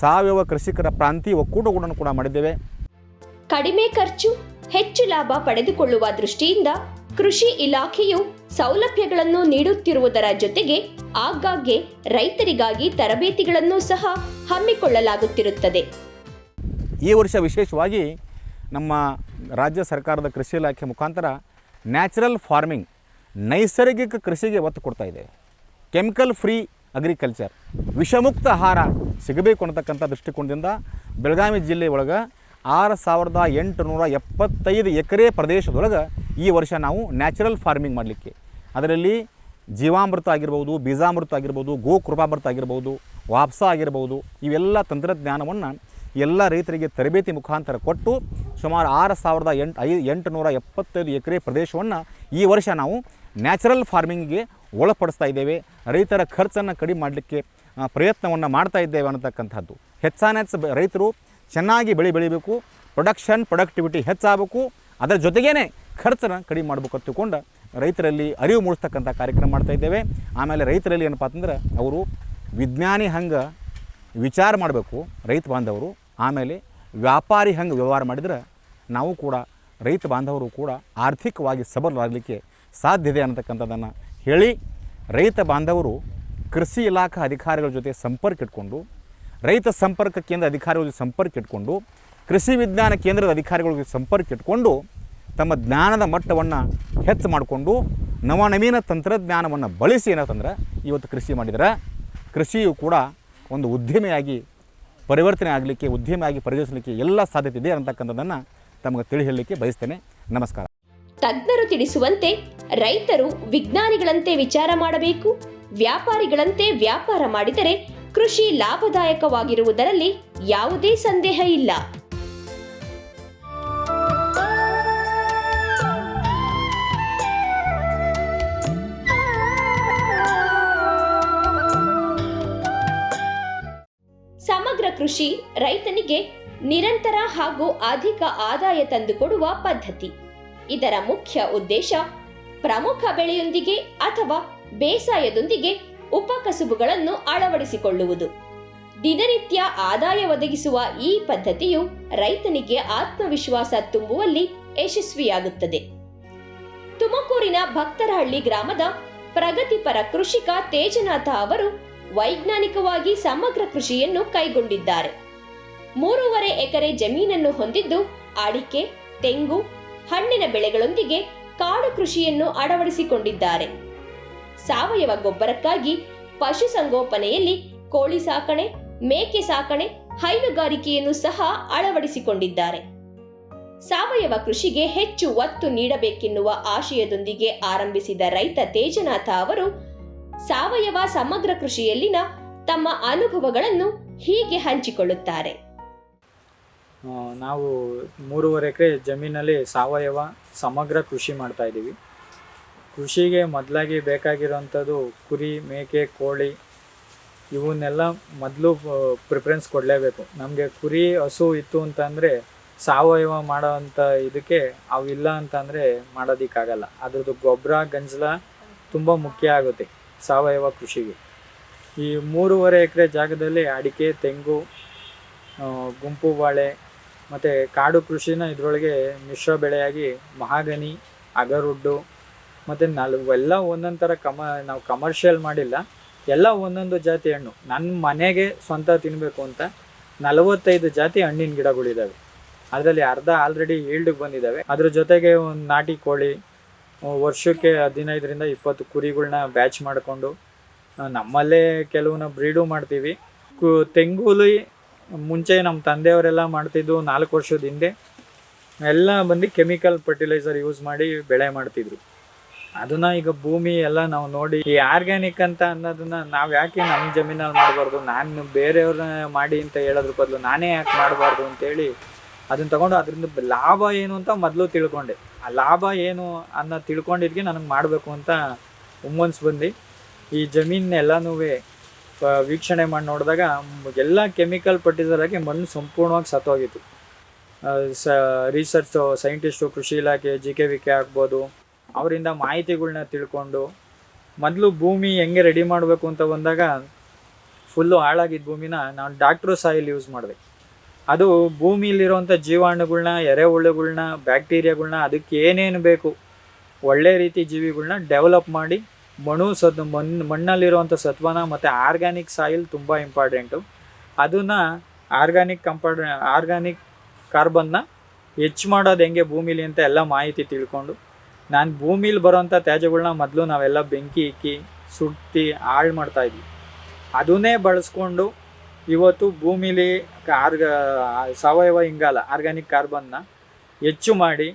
ಸಾವಯವ ಕೃಷಿಕರ ಪ್ರಾಂತೀಯ ಒಕ್ಕೂಟಗಳನ್ನು ಕೂಡ ಮಾಡಿದ್ದೇವೆ. ಕಡಿಮೆ ಖರ್ಚು, ಹೆಚ್ಚು ಲಾಭ ಪಡೆದುಕೊಳ್ಳುವ ದೃಷ್ಟಿಯಿಂದ ಕೃಷಿ ಇಲಾಖೆಯು ಸೌಲಭ್ಯಗಳನ್ನು ನೀಡುತ್ತಿರುವುದರ ಜೊತೆಗೆ ಆಗಾಗ್ಗೆ ರೈತರಿಗಾಗಿ ತರಬೇತಿಗಳನ್ನು ಸಹ ಹಮ್ಮಿಕೊಳ್ಳಲಾಗುತ್ತಿರುತ್ತದೆ. ಈ ವರ್ಷ ವಿಶೇಷವಾಗಿ ನಮ್ಮ ರಾಜ್ಯ ಸರ್ಕಾರದ ಕೃಷಿ ಇಲಾಖೆ ಮುಖಾಂತರ ನ್ಯಾಚುರಲ್ ಫಾರ್ಮಿಂಗ್ ನೈಸರ್ಗಿಕ ಕೃಷಿಗೆ ಒತ್ತು ಕೊಡ್ತಾ ಇದೆ. ಕೆಮಿಕಲ್ ಫ್ರೀ ಅಗ್ರಿಕಲ್ಚರ್, ವಿಷಮುಕ್ತ ಆಹಾರ ಸಿಗಬೇಕು ಅನ್ನತಕ್ಕಂಥ ದೃಷ್ಟಿಕೋನದಿಂದ ಬೆಳಗಾವಿ ಜಿಲ್ಲೆ ಒಳಗೆ ಆರು ಸಾವಿರದ ಎಂಟುನೂರ ಎಪ್ಪತ್ತೈದು ಎಕರೆ ಪ್ರದೇಶದೊಳಗೆ ಈ ವರ್ಷ ನಾವು ನ್ಯಾಚುರಲ್ ಫಾರ್ಮಿಂಗ್ ಮಾಡಲಿಕ್ಕೆ. ಅದರಲ್ಲಿ ಜೀವಾಮೃತ ಆಗಿರ್ಬೋದು, ಬೀಜಾಮೃತ ಆಗಿರ್ಬೋದು, ಗೋಕೃಪಾಮೃತ ಆಗಿರ್ಬೋದು, ವಾಪ್ಸ ಆಗಿರ್ಬೋದು, ಇವೆಲ್ಲ ತಂತ್ರಜ್ಞಾನವನ್ನು ಎಲ್ಲ ರೈತರಿಗೆ ತರಬೇತಿ ಮುಖಾಂತರ ಕೊಟ್ಟು ಸುಮಾರು ಆರು ಸಾವಿರದ ಎಂಟು, ಐದು, ಎಂಟುನೂರ ಎಪ್ಪತ್ತೈದು ಎಕರೆ ಪ್ರದೇಶವನ್ನು ಈ ವರ್ಷ ನಾವು ನ್ಯಾಚುರಲ್ ಫಾರ್ಮಿಂಗಿಗೆ ಒಳಪಡಿಸ್ತಾ ಇದ್ದೇವೆ. ರೈತರ ಖರ್ಚನ್ನು ಕಡಿಮೆ ಮಾಡಲಿಕ್ಕೆ ಪ್ರಯತ್ನವನ್ನು ಮಾಡ್ತಾ ಇದ್ದೇವೆ ಅನ್ನತಕ್ಕಂಥದ್ದು. ಹೆಚ್ಚಾನೆಚ್ಚು ರೈತರು ಚೆನ್ನಾಗಿ ಬೆಳೆ ಬೆಳಿಬೇಕು ಪ್ರೊಡಕ್ಷನ್ ಪ್ರೊಡಕ್ಟಿವಿಟಿ ಹೆಚ್ಚಾಗಬೇಕು, ಅದರ ಜೊತೆಗೇ ಖರ್ಚನ್ನು ಕಡಿಮೆ ಮಾಡಬೇಕು ತಿಳ್ಕೊಂಡು ರೈತರಲ್ಲಿ ಅರಿವು ಮೂಡಿಸ್ತಕ್ಕಂಥ ಕಾರ್ಯಕ್ರಮ ಮಾಡ್ತಾ ಇದ್ದೇವೆ. ಆಮೇಲೆ ರೈತರಲ್ಲಿ ಏನಪ್ಪ ಅಂತಂದ್ರೆ ಅವರು ವಿಜ್ಞಾನಿ ಹಂಗೆ ವಿಚಾರ ಮಾಡಬೇಕು, ರೈತ ಬಾಂಧವರು. ಆಮೇಲೆ ವ್ಯಾಪಾರಿ ಹಂಗೆ ವ್ಯವಹಾರ ಮಾಡಿದ್ರೆ ನಾವು ಕೂಡ ರೈತ ಬಾಂಧವರು ಕೂಡ ಆರ್ಥಿಕವಾಗಿ ಸಬಲರಾಗಲಿಕ್ಕೆ ಸಾಧ್ಯ ಇದೆ ಅನ್ನತಕ್ಕಂಥದ್ದನ್ನು ಹೇಳಿ ರೈತ ಬಾಂಧವರು ಕೃಷಿ ಇಲಾಖಾ ಅಧಿಕಾರಿಗಳ ಜೊತೆ ಸಂಪರ್ಕ ಇಟ್ಕೊಂಡು ರೈತ ಸಂಪರ್ಕ ಕೇಂದ್ರ ಅಧಿಕಾರಿಗಳ ಸಂಪರ್ಕ ಇಟ್ಕೊಂಡು, ಕೃಷಿ ವಿಜ್ಞಾನ ಕೇಂದ್ರದ ಅಧಿಕಾರಿಗಳ ಜೊತೆ ಸಂಪರ್ಕ ಇಟ್ಕೊಂಡು, ತಮ್ಮ ಜ್ಞಾನದ ಮಟ್ಟವನ್ನು ಹೆಚ್ಚು ಮಾಡಿಕೊಂಡು, ನವನವೀನ ತಂತ್ರಜ್ಞಾನವನ್ನು ಬಳಸಿ ಏನಂತಂದ್ರೆ ಇವತ್ತು ಕೃಷಿ ಮಾಡಿದರೆ. ಕೃಷಿಯು ಕೂಡ ಒಂದು ಉದ್ಯಮಿಯಾಗಿ ಪರಿವರ್ತನೆ ಆಗಲಿಕ್ಕೆ, ಉದ್ಯಮಿಯಾಗಿ ಪರಿಗಣಿಸಲಿಕ್ಕೆ ಎಲ್ಲ ಸಾಧ್ಯತೆ ಇದೆ ಅಂತಕ್ಕಂಥದ್ದನ್ನು ತಮಗೆ ತಿಳಿ ಹೇಳಲಿಕ್ಕೆ ಬಯಸ್ತೇನೆ. ನಮಸ್ಕಾರ. ತಜ್ಞರು ತಿಳಿಸುವಂತೆ ರೈತರು ವಿಜ್ಞಾನಿಗಳಂತೆ ವಿಚಾರ ಮಾಡಬೇಕು, ವ್ಯಾಪಾರಿಗಳಂತೆ ವ್ಯಾಪಾರ ಮಾಡಿದರೆ ಕೃಷಿ ಲಾಭದಾಯಕವಾಗಿರುವುದರಲ್ಲಿ ಯಾವುದೇ ಸಂದೇಹ ಇಲ್ಲ. ಸಮಗ್ರ ಕೃಷಿ ರೈತನಿಗೆ ನಿರಂತರ ಹಾಗೂ ಅಧಿಕ ಆದಾಯ ತಂದುಕೊಡುವ ಪದ್ಧತಿ. ಇದರ ಮುಖ್ಯ ಉದ್ದೇಶ ಪ್ರಮುಖ ಬೆಳೆಯೊಂದಿಗೆ ಅಥವಾ ಬೇಸಾಯದೊಂದಿಗೆ ಉಪಕಸುಬುಗಳನ್ನು ಅಳವಡಿಸಿಕೊಳ್ಳುವುದು. ದಿನನಿತ್ಯ ಆದಾಯ ಒದಗಿಸುವ ಈ ಪದ್ಧತಿಯು ರೈತನಿಗೆ ಆತ್ಮವಿಶ್ವಾಸ ತುಂಬುವಲ್ಲಿ ಯಶಸ್ವಿಯಾಗುತ್ತದೆ. ತುಮಕೂರಿನ ಭಕ್ತರಹಳ್ಳಿ ಗ್ರಾಮದ ಪ್ರಗತಿಪರ ಕೃಷಿಕ ತೇಜನಾಥ ಅವರು ವೈಜ್ಞಾನಿಕವಾಗಿ ಸಮಗ್ರ ಕೃಷಿಯನ್ನು ಕೈಗೊಂಡಿದ್ದಾರೆ. ಮೂರುವರೆ ಎಕರೆ ಜಮೀನನ್ನು ಹೊಂದಿದ್ದು ಅಡಿಕೆ, ತೆಂಗು, ಹಣ್ಣಿನ ಬೆಳೆಗಳೊಂದಿಗೆ ಕಾಡು ಕೃಷಿಯನ್ನು ಅಳವಡಿಸಿಕೊಂಡಿದ್ದಾರೆ. ಸಾವಯವ ಗೊಬ್ಬರಕ್ಕಾಗಿ ಪಶುಸಂಗೋಪನೆಯಲ್ಲಿ ಕೋಳಿ ಸಾಕಣೆ, ಮೇಕೆ ಸಾಕಣೆ, ಹೈನುಗಾರಿಕೆಯನ್ನು ಸಹ ಅಳವಡಿಸಿಕೊಂಡಿದ್ದಾರೆ. ಸಾವಯವ ಕೃಷಿಗೆ ಹೆಚ್ಚು ಒತ್ತು ನೀಡಬೇಕೆನ್ನುವ ಆಶಯದೊಂದಿಗೆ ಆರಂಭಿಸಿದ ರೈತ ತೇಜನಾಥ ಅವರು, ಸಾವಯವ ಸಮಗ್ರ ಕೃಷಿಯಲ್ಲಿನ ತಮ್ಮ ಅನುಭವಗಳನ್ನು ಹೀಗೆ ಹಂಚಿಕೊಳ್ಳುತ್ತಾರೆ. ನಾವು ಮೂರುವರೆ ಎಕರೆ ಜಮೀನಲ್ಲಿ ಸಾವಯವ ಸಮಗ್ರ ಕೃಷಿ ಮಾಡ್ತಾ ಇದ್ದೀವಿ. ಕೃಷಿಗೆ ಮೊದಲಾಗಿ ಬೇಕಾಗಿರೋಂಥದ್ದು ಕುರಿ, ಮೇಕೆ, ಕೋಳಿ, ಇವನ್ನೆಲ್ಲ ಮೊದಲು ಪ್ರಿಫರೆನ್ಸ್ ಕೊಡಲೇಬೇಕು. ನಮಗೆ ಕುರಿ, ಹಸು ಇತ್ತು ಅಂತಂದರೆ ಸಾವಯವ ಮಾಡೋವಂಥ ಇದಕ್ಕೆ ಅವಿಲ್ಲ ಅಂತಂದರೆ ಮಾಡೋದಕ್ಕಾಗಲ್ಲ. ಅದ್ರದ್ದು ಗೊಬ್ಬರ ಗಂಜಲ ತುಂಬ ಮುಖ್ಯ ಆಗುತ್ತೆ ಸಾವಯವ ಕೃಷಿಗೆ. ಈ ಮೂರುವರೆ ಎಕರೆ ಜಾಗದಲ್ಲಿ ಅಡಿಕೆ, ತೆಂಗು ಗುಂಪು ಬಾಳೆ ಮತ್ತು ಕಾಡು ಕೃಷಿನ ಇದರೊಳಗೆ ಮಿಶ್ರ ಬೆಳೆಯಾಗಿ ಮಹಾಗನಿ, ಅಗರುಡ್ಡು ಮತ್ತು ನಾವೆಲ್ಲ ಒಂದೊಂದು ಥರ ಕಮ, ನಾವು ಕಮರ್ಷಿಯಲ್ ಮಾಡಿಲ್ಲ. ಎಲ್ಲ ಒಂದೊಂದು ಜಾತಿ ಹಣ್ಣು. ನನ್ನ ಮನೆಗೆ ಸ್ವಂತ ತಿನ್ನಬೇಕು ಅಂತ ನಲವತ್ತೈದು ಜಾತಿ ಹಣ್ಣಿನ ಗಿಡಗಳಿದ್ದಾವೆ ಅದರಲ್ಲಿ ಅರ್ಧ ಆಲ್ರೆಡಿ ಈಲ್ಡಿಗೆ ಬಂದಿದ್ದಾವೆ ಅದ್ರ ಜೊತೆಗೆ ಒಂದು ನಾಟಿ ಕೋಳಿ ವರ್ಷಕ್ಕೆ ಹದಿನೈದರಿಂದ ಇಪ್ಪತ್ತು ಕುರಿಗಳನ್ನ ಬ್ಯಾಚ್ ಮಾಡಿಕೊಂಡು ನಮ್ಮಲ್ಲೇ ಕೆಲವನ್ನ ಬ್ರೀಡು ಮಾಡ್ತೀವಿ. ಕು, ತೆಂಗುಲಿ ಮುಂಚೆ ನಮ್ಮ ತಂದೆಯವರೆಲ್ಲ ಮಾಡ್ತಿದ್ದು ನಾಲ್ಕು ವರ್ಷದ ಹಿಂದೆ. ಎಲ್ಲ ಬಂದು ಕೆಮಿಕಲ್ ಫರ್ಟಿಲೈಸರ್ ಯೂಸ್ ಮಾಡಿ ಬೆಳೆ ಮಾಡ್ತಿದ್ರು. ಅದನ್ನ ಈಗ ಭೂಮಿ ಎಲ್ಲ ನಾವು ನೋಡಿ, ಈ ಆರ್ಗ್ಯಾನಿಕ್ ಅಂತ ಅನ್ನೋದನ್ನ ನಾವು ಯಾಕೆ ನಮ್ಮ ಜಮೀನಲ್ಲಿ ಮಾಡಬಾರ್ದು? ನಾನು ಬೇರೆಯವ್ರನ್ನ ಮಾಡಿ ಅಂತ ಹೇಳೋದ್ರ ಬದಲು ನಾನೇ ಯಾಕೆ ಮಾಡಬಾರ್ದು ಅಂತೇಳಿ ಅದನ್ನ ತಗೊಂಡು ಅದರಿಂದ ಲಾಭ ಏನು ಅಂತ ಮೊದಲು ತಿಳ್ಕೊಂಡೆ. ಆ ಲಾಭ ಏನು ಅನ್ನೋ ತಿಳ್ಕೊಂಡಿದ್ಗೆ ನನಗೆ ಮಾಡಬೇಕು ಅಂತ ಹುಮ್ಮನ್ಸ್ ಬಂದು. ಈ ಜಮೀನೆಲ್ಲನೂ ವೀಕ್ಷಣೆ ಮಾಡಿ ನೋಡಿದಾಗ ಎಲ್ಲ ಕೆಮಿಕಲ್ ಆಗಿ ಮಣ್ಣು ಸಂಪೂರ್ಣವಾಗಿ ಸತ್ತೋಗಿತ್ತು ಸ ರಿಸರ್ಚು ಸೈಂಟಿಸ್ಟು ಕೃಷಿ ಇಲಾಖೆ ಜಿ ಕೆ ವಿ ಕೆ ಆಗ್ಬೋದು. ಅವರಿಂದ ಮಾಹಿತಿಗಳ್ನ ತಿಳ್ಕೊಂಡು ಮೊದಲು ಭೂಮಿ ಹೆಂಗೆ ರೆಡಿ ಮಾಡಬೇಕು ಅಂತ ಬಂದಾಗ ಫುಲ್ಲು ಹಾಳಾಗಿದ್ದ ಭೂಮಿನ ನಾನು ಡಾಕ್ಟ್ರು ಸಾಯಿಲ್ ಯೂಸ್ ಮಾಡಿದೆ. ಅದು ಭೂಮಿಲಿರುವಂಥ ಜೀವಾಣುಗಳ್ನ, ಎರೆಹುಳುಗಳ್ನ ಬ್ಯಾಕ್ಟೀರಿಯಾಗಳನ್ನ ಅದಕ್ಕೆ ಏನೇನು ಬೇಕು, ಒಳ್ಳೆ ರೀತಿ ಜೀವಿಗಳನ್ನ ಡೆವಲಪ್ ಮಾಡಿ, ಮಣ್ಣು ಸದ್ ಮಣ್ಣು ಮಣ್ಣಲ್ಲಿರುವಂಥ ಸತ್ವನ ಮತ್ತು ಆರ್ಗ್ಯಾನಿಕ್ ಸಾಯಿಲ್ ತುಂಬ ಇಂಪಾರ್ಟೆಂಟು ಅದನ್ನು ಆರ್ಗ್ಯಾನಿಕ್ ಕಂಪೌಂಡ್ ಆರ್ಗ್ಯಾನಿಕ್ ಕಾರ್ಬನ್ನ ಹೆಚ್ಚು ಮಾಡೋದು ಹೆಂಗೆ ಭೂಮಿಲಿ ಅಂತ ಎಲ್ಲ ಮಾಹಿತಿ ತಿಳ್ಕೊಂಡು ನಾನು ಭೂಮಿಲಿ ಬರೋಂಥ ತ್ಯಾಜ್ಯಗಳನ್ನ ಮೊದಲು ನಾವೆಲ್ಲ ಬೆಂಕಿ ಇಕ್ಕಿ, ಸುಟ್ಟಿ, ಹಾಳು ಮಾಡ್ತಾಯಿದ್ವಿ ಅದನ್ನೇ ಬಳಸ್ಕೊಂಡು ಇವತ್ತು ಭೂಮಿಲಿ ಆರ್ಗ, ಸಾವಯವ ಇಂಗಾಲ, ಆರ್ಗ್ಯಾನಿಕ್ ಕಾರ್ಬನ್ನ ಹೆಚ್ಚು ಮಾಡಿ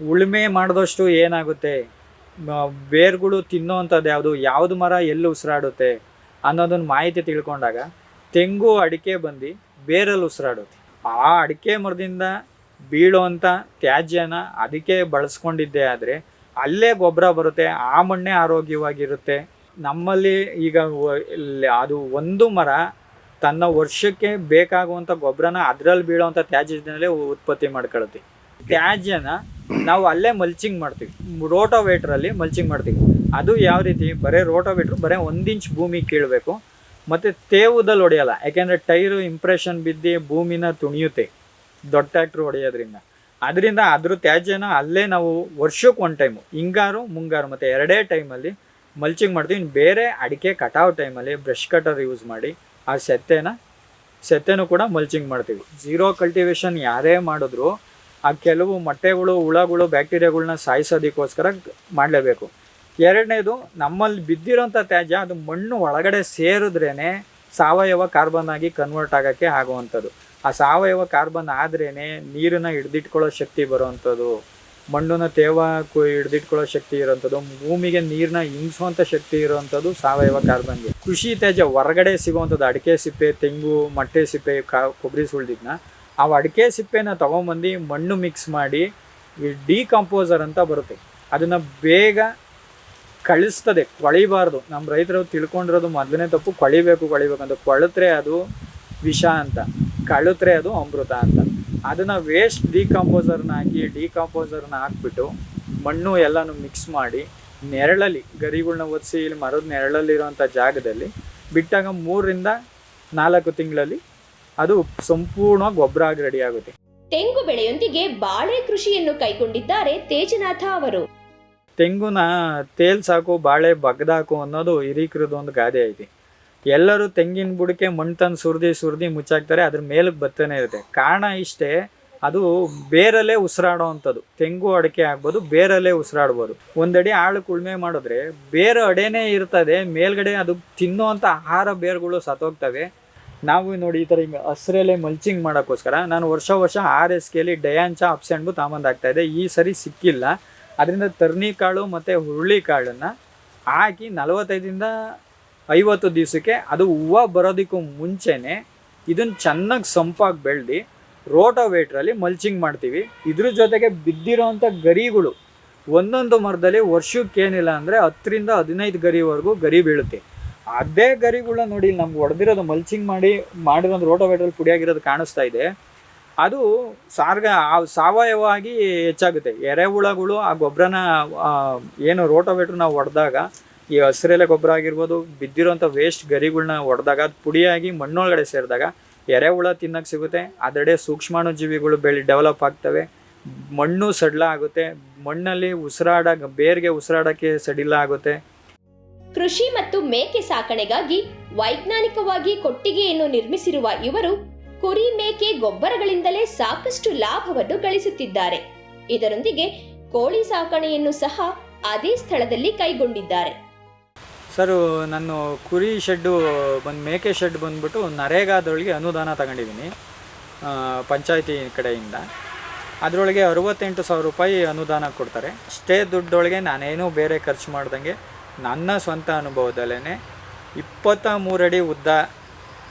ಉಳುಮೆ ಮಾಡಿದಷ್ಟು ಏನಾಗುತ್ತೆ? ಬೇರುಗಳು ತಿನ್ನೋವಂಥದ್ದು ಯಾವುದು ಯಾವುದು ಮರ ಎಲ್ಲಿ ಉಸಿರಾಡುತ್ತೆ ಅನ್ನೋದನ್ನ ಮಾಹಿತಿ ತಿಳ್ಕೊಂಡಾಗ ತೆಂಗು ಅಡಿಕೆ ಬಂದು ಬೇರಲ್ಲಿ ಉಸಿರಾಡುತ್ತೆ. ಆ ಅಡಿಕೆ ಮರದಿಂದ ಬೀಳೋವಂಥ ತ್ಯಾಜ್ಯನ ಅದಕ್ಕೆ ಬಳಸ್ಕೊಂಡಿದ್ದೆ ಆದರೆ ಅಲ್ಲೇ ಗೊಬ್ಬರ ಬರುತ್ತೆ, ಆ ಮಣ್ಣೆ ಆರೋಗ್ಯವಾಗಿರುತ್ತೆ. ನಮ್ಮಲ್ಲಿ ಈಗ ಅದು ಒಂದು ಮರ ತನ್ನ ವರ್ಷಕ್ಕೆ ಬೇಕಾಗುವಂಥ ಗೊಬ್ಬರನ ಅದರಲ್ಲಿ ಬೀಳುವಂಥ ತ್ಯಾಜ್ಯದಲ್ಲೇ ಉತ್ಪತ್ತಿ ಮಾಡ್ಕೊಳುತ್ತೆ ತ್ಯಾಜ್ಯನ ನಾವು ಅಲ್ಲೇ ಮಲ್ಚಿಂಗ್ ಮಾಡ್ತೀವಿ. ರೋಟೋವೇಟ್ರಲ್ಲಿ ಮಲ್ಚಿಂಗ್ ಮಾಡ್ತೀವಿ. ಅದು ಯಾವ ರೀತಿ? ಬರೀ ರೋಟೋವೇಟ್ರ್ ಬರೀ ಒಂದು ಇಂಚ್ ಭೂಮಿ ಕೀಳಬೇಕು. ಮತ್ತು ತೇವುದಲ್ಲಿ ಹೊಡೆಯಲ್ಲ ಯಾಕೆಂದರೆ ಟೈರು ಇಂಪ್ರೆಷನ್ ಬಿದ್ದು ಭೂಮಿನ ತುಣಿಯುತ್ತೆ. ದೊಡ್ಡ ಟ್ಯಾಕ್ಟ್ರ್ ಹೊಡೆಯೋದ್ರಿಂದ. ಅದರಿಂದ ಅದ್ರ ತ್ಯಾಜ್ಯನ ಅಲ್ಲೇ ನಾವು ವರ್ಷಕ್ಕೆ ಒಂದು ಟೈಮು ಹಿಂಗಾರು, ಮುಂಗಾರು ಮತ್ತು ಎರಡೇ ಟೈಮಲ್ಲಿ ಮಲ್ಚಿಂಗ್ ಮಾಡ್ತೀವಿ. ಬೇರೆ ಅಡಿಕೆ ಕಟಾವು ಟೈಮಲ್ಲಿ ಬ್ರಷ್ ಕಟರ್ ಯೂಸ್ ಮಾಡಿ ಆ ಸೆತ್ತೆನ, ಸೆತ್ತೆನೂ ಕೂಡ ಮಲ್ಚಿಂಗ್ ಮಾಡ್ತೀವಿ. ಝೀರೋ ಕಲ್ಟಿವೇಶನ್ ಯಾರೇ ಮಾಡಿದ್ರು ಆ ಕೆಲವು ಮೊಟ್ಟೆಗಳು, ಹುಳಗಳು ಬ್ಯಾಕ್ಟೀರಿಯಾಗಳನ್ನ ಸಾಯಿಸೋದಕ್ಕೋಸ್ಕರ ಮಾಡಲೇಬೇಕು. ಎರಡನೇದು ನಮ್ಮಲ್ಲಿ ಬಿದ್ದಿರೋಂಥ ತ್ಯಾಜ್ಯ ಅದು ಮಣ್ಣು ಒಳಗಡೆ ಸೇರಿದ್ರೇ ಸಾವಯವ ಕಾರ್ಬನ್ ಆಗಿ ಕನ್ವರ್ಟ್ ಆಗೋಕ್ಕೆ ಆಗುವಂಥದ್ದು. ಆ ಸಾವಯವ ಕಾರ್ಬನ್ ಆದ್ರೇನೆ ನೀರನ್ನ ಹಿಡ್ದಿಟ್ಕೊಳ್ಳೋ ಶಕ್ತಿ ಬರುವಂಥದ್ದು, ಮಣ್ಣನ್ನ ತೇವ ಹಿಡ್ದಿಟ್ಕೊಳ್ಳೋ ಶಕ್ತಿ ಇರುವಂಥದ್ದು, ಭೂಮಿಗೆ ನೀರನ್ನ ಹಿಂಗಿಸುವಂಥ ಶಕ್ತಿ ಇರುವಂಥದ್ದು ಸಾವಯವ ಕಾರ್ಬನ್ಗೆ. ಕೃಷಿ ತ್ಯಾಜ್ಯ ಹೊರಗಡೆ ಸಿಗುವಂಥದ್ದು ಅಡಿಕೆ ಸಿಪ್ಪೆ, ತೆಂಗು, ಮೊಟ್ಟೆ ಸಿಪ್ಪೆ, ಕಾ, ಕೊಬ್ಬರಿ ಸುಳ್ದಿದ್ನ ಆ ಅಡಿಕೆ ಸಿಪ್ಪೆನ ತೊಗೊಂಬಂದು ಮಣ್ಣು ಮಿಕ್ಸ್ ಮಾಡಿ ಡಿಕಂಪೋಸರ್ ಅಂತ ಬರುತ್ತೆ. ಅದನ್ನು ಬೇಗ ಕಳಿಸ್ತದೆ, ಕೊಳಿಬಾರ್ದು. ನಮ್ಮ ರೈತರು ತಿಳ್ಕೊಂಡಿರೋದು ಮೊದಲನೇ ತಪ್ಪು, ಕೊಳಿಬೇಕು ಕೊಳಿಬೇಕು ಅಂತ. ಕೊಳೆತ್ರೆ ಅದು ವಿಷ ಅಂತ. ಕಳುತ್ರೆ ಅದು ಅಮೃತ ಅಂತ. ಅದನ್ನು ವೇಸ್ಟ್ ಡಿಕಂಪೋಸರ್ನ ಹಾಕಿ ಡಿಕಂಪೋಸರ್ನ ಹಾಕ್ಬಿಟ್ಟು ಮಣ್ಣು ಎಲ್ಲನೂ ಮಿಕ್ಸ್ ಮಾಡಿ ನೆರಳಲ್ಲಿ ಗರಿಗಳ್ನ ಒದಿಸಿ ಇಲ್ಲಿ ಮರದ ನೆರಳಲ್ಲಿರುವಂಥ ಜಾಗದಲ್ಲಿ ಬಿಟ್ಟಾಗ ಮೂರರಿಂದ ನಾಲ್ಕು ತಿಂಗಳಲ್ಲಿ ಅದು ಸಂಪೂರ್ಣ ಗೊಬ್ಬರ ಆಗಿ ರೆಡಿ ಆಗುತ್ತೆ. ತೆಂಗು ಬೆಳೆಯೊಂದಿಗೆ ಬಾಳೆ ಕೃಷಿಯನ್ನು ಕೈಗೊಂಡಿದ್ದಾರೆ ತೇಜನಾಥ ಅವರು. ತೆಂಗುನ ತೇಲ್ ಸಾಕು ಬಾಳೆ ಬಗ್ದಾಕು ಅನ್ನೋದು ಹಿರೀಕರದ ಒಂದು ಗಾದೆ ಐತಿ. ಎಲ್ಲರೂ ತೆಂಗಿನ ಬುಡಕ್ಕೆ ಮಣ್ಣು ತಂದು ಸುರಿದು ಸುರಿದು ಮುಚ್ಚಾಕ್ತಾರೆ, ಅದ್ರ ಮೇಲಕ್ಕೆ ಬತ್ತನೇ ಇರುತ್ತೆ. ಕಾರಣ ಇಷ್ಟೇ, ಅದು ಬೇರಲ್ಲೇ ಉಸಿರಾಡೋ ಅಂಥದ್ದು ತೆಂಗು ಅಡಿಕೆ ಆಗ್ಬೋದು, ಬೇರಲ್ಲೇ ಉಸಿರಾಡ್ಬೋದು. ಒಂದಡಿ ಆಳು ಕುಳ್ಮೆ ಮಾಡಿದ್ರೆ, ಬೇರೆ ಅಡೆನೇ ಇರ್ತದೆ, ಮೇಲ್ಗಡೆ ಅದು ತಿನ್ನುವಂಥ ಆಹಾರ ಬೇರುಗಳು ಸತ್ತೋಗ್ತವೆ. ನಾವು ನೋಡಿ ಈ ಥರ ಹಿಂಗೆ ಹಸ್ರಲ್ಲೇ ಮಲ್ಚಿಂಗ್ ಮಾಡೋಕ್ಕೋಸ್ಕರ, ನಾನು ವರ್ಷ ವರ್ಷ ಆರ್ ಎಸ್ ಕೆಲಿ ಡಯಾಂಚ ಅಪ್ಸೆಂಡ್ಬು ತಾಂಬಂದು ಆಗ್ತಾ ಇದೆ ಈ ಸರಿ ಸಿಕ್ಕಿಲ್ಲ. ಅದರಿಂದ ತರ್ನಿ ಕಾಳು ಮತ್ತು ಹುರುಳಿ ಕಾಳನ್ನು ಹಾಕಿ ನಲವತ್ತೈದಿಂದ ಐವತ್ತು ದಿವಸಕ್ಕೆ ಅದು ಹೂವು ಬರೋದಕ್ಕೂ ಮುಂಚೆನೇ ಇದನ್ನು ಚೆನ್ನಾಗಿ ಸಂಪಾಗಿ ಬೆಳೆದು ರೋಟೋವೇಟ್ರಲ್ಲಿ ಮಲ್ಚಿಂಗ್ ಮಾಡ್ತೀವಿ. ಇದ್ರ ಜೊತೆಗೆ ಬಿದ್ದಿರೋವಂಥ ಗರಿಗಳು ಒಂದೊಂದು ಮರದಲ್ಲಿ ವರ್ಷಕ್ಕೇನಿಲ್ಲ ಅಂದರೆ ಹತ್ತರಿಂದ ಹದಿನೈದು ಗರಿವರೆಗೂ ಗರಿ ಬೀಳುತ್ತೆ. ಅದೇ ಗರಿಗಳನ್ನ ನೋಡಿ ನಮ್ಗೆ ಹೊಡೆದಿರೋದು ಮಲ್ಚಿಂಗ್ ಮಾಡಿ ಮಾಡಿರೋದು ರೋಟೋವೇಟ್ರಲ್ಲಿ ಪುಡಿಯಾಗಿರೋದು ಕಾಣಿಸ್ತಾ ಇದೆ. ಅದು ಸಾರ್ಗ ಸಾವಯವವಾಗಿ ಹೆಚ್ಚಾಗುತ್ತೆ. ಎರೆಹುಳಗಳು ಆ ಗೊಬ್ಬರನ ಏನು ರೋಟೋವೇಟ್ರ್ ನಾವು ಹೊಡೆದಾಗ ಈ ಹಸಿರೆಲೆ ಗೊಬ್ಬರ ಆಗಿರ್ಬೋದು ಬಿದ್ದಿರೋಂಥ ವೇಸ್ಟ್ ಗರಿಗಳನ್ನ ಹೊಡೆದಾಗ ಅದು ಪುಡಿಯಾಗಿ ಮಣ್ಣೊಳಗಡೆ ಸೇರಿದಾಗ ಎರೆಹುಳ ತಿನ್ನಕ್ಕೆ ಸಿಗುತ್ತೆ. ಅದರಡೆ ಸೂಕ್ಷ್ಮಾಣು ಜೀವಿಗಳು ಬೆಳೆ ಡೆವಲಪ್ ಆಗ್ತವೆ. ಮಣ್ಣು ಸಡಿಲ ಆಗುತ್ತೆ. ಮಣ್ಣಲ್ಲಿ ಉಸಿರಾಡ, ಬೇರ್ಗೆ ಉಸಿರಾಡೋಕ್ಕೆ ಸಡಿಲ ಆಗುತ್ತೆ. ಕೃಷಿ ಮತ್ತು ಮೇಕೆ ಸಾಕಣೆಗಾಗಿ ವೈಜ್ಞಾನಿಕವಾಗಿ ಕೊಟ್ಟಿಗೆಯನ್ನು ನಿರ್ಮಿಸಿರುವ ಇವರು ಕುರಿ ಮೇಕೆ ಗೊಬ್ಬರಗಳಿಂದಲೇ ಸಾಕಷ್ಟು ಲಾಭವನ್ನು ಗಳಿಸುತ್ತಿದ್ದಾರೆ. ಇದರೊಂದಿಗೆ ಕೋಳಿ ಸಾಕಣೆಯನ್ನು ಸಹ ಅದೇ ಸ್ಥಳದಲ್ಲಿ ಕೈಗೊಂಡಿದ್ದಾರೆ. ಸರ್, ನಾನು ಕುರಿ ಶೆಡ್ಡು ಬಂದು, ಮೇಕೆ ಶೆಡ್ ಬಂದ್ಬಿಟ್ಟು ನರೇಗಾದೊಳಗೆ ಅನುದಾನ ತಗೊಂಡಿದ್ದೀನಿ ಪಂಚಾಯತಿ ಕಡೆಯಿಂದ. ಅದರೊಳಗೆ ಅರುವತ್ತೆಂಟು ಸಾವಿರ ರೂಪಾಯಿ ಅನುದಾನ ಕೊಡ್ತಾರೆ. ಅಷ್ಟೇ ದುಡ್ಡೊಳಗೆ ನಾನೇನೂ ಬೇರೆ ಖರ್ಚು ಮಾಡ್ದಂಗೆ ನನ್ನ ಸ್ವಂತ ಅನುಭವದಲ್ಲೇ ಇಪ್ಪತ್ತ ಮೂರಡಿ ಉದ್ದ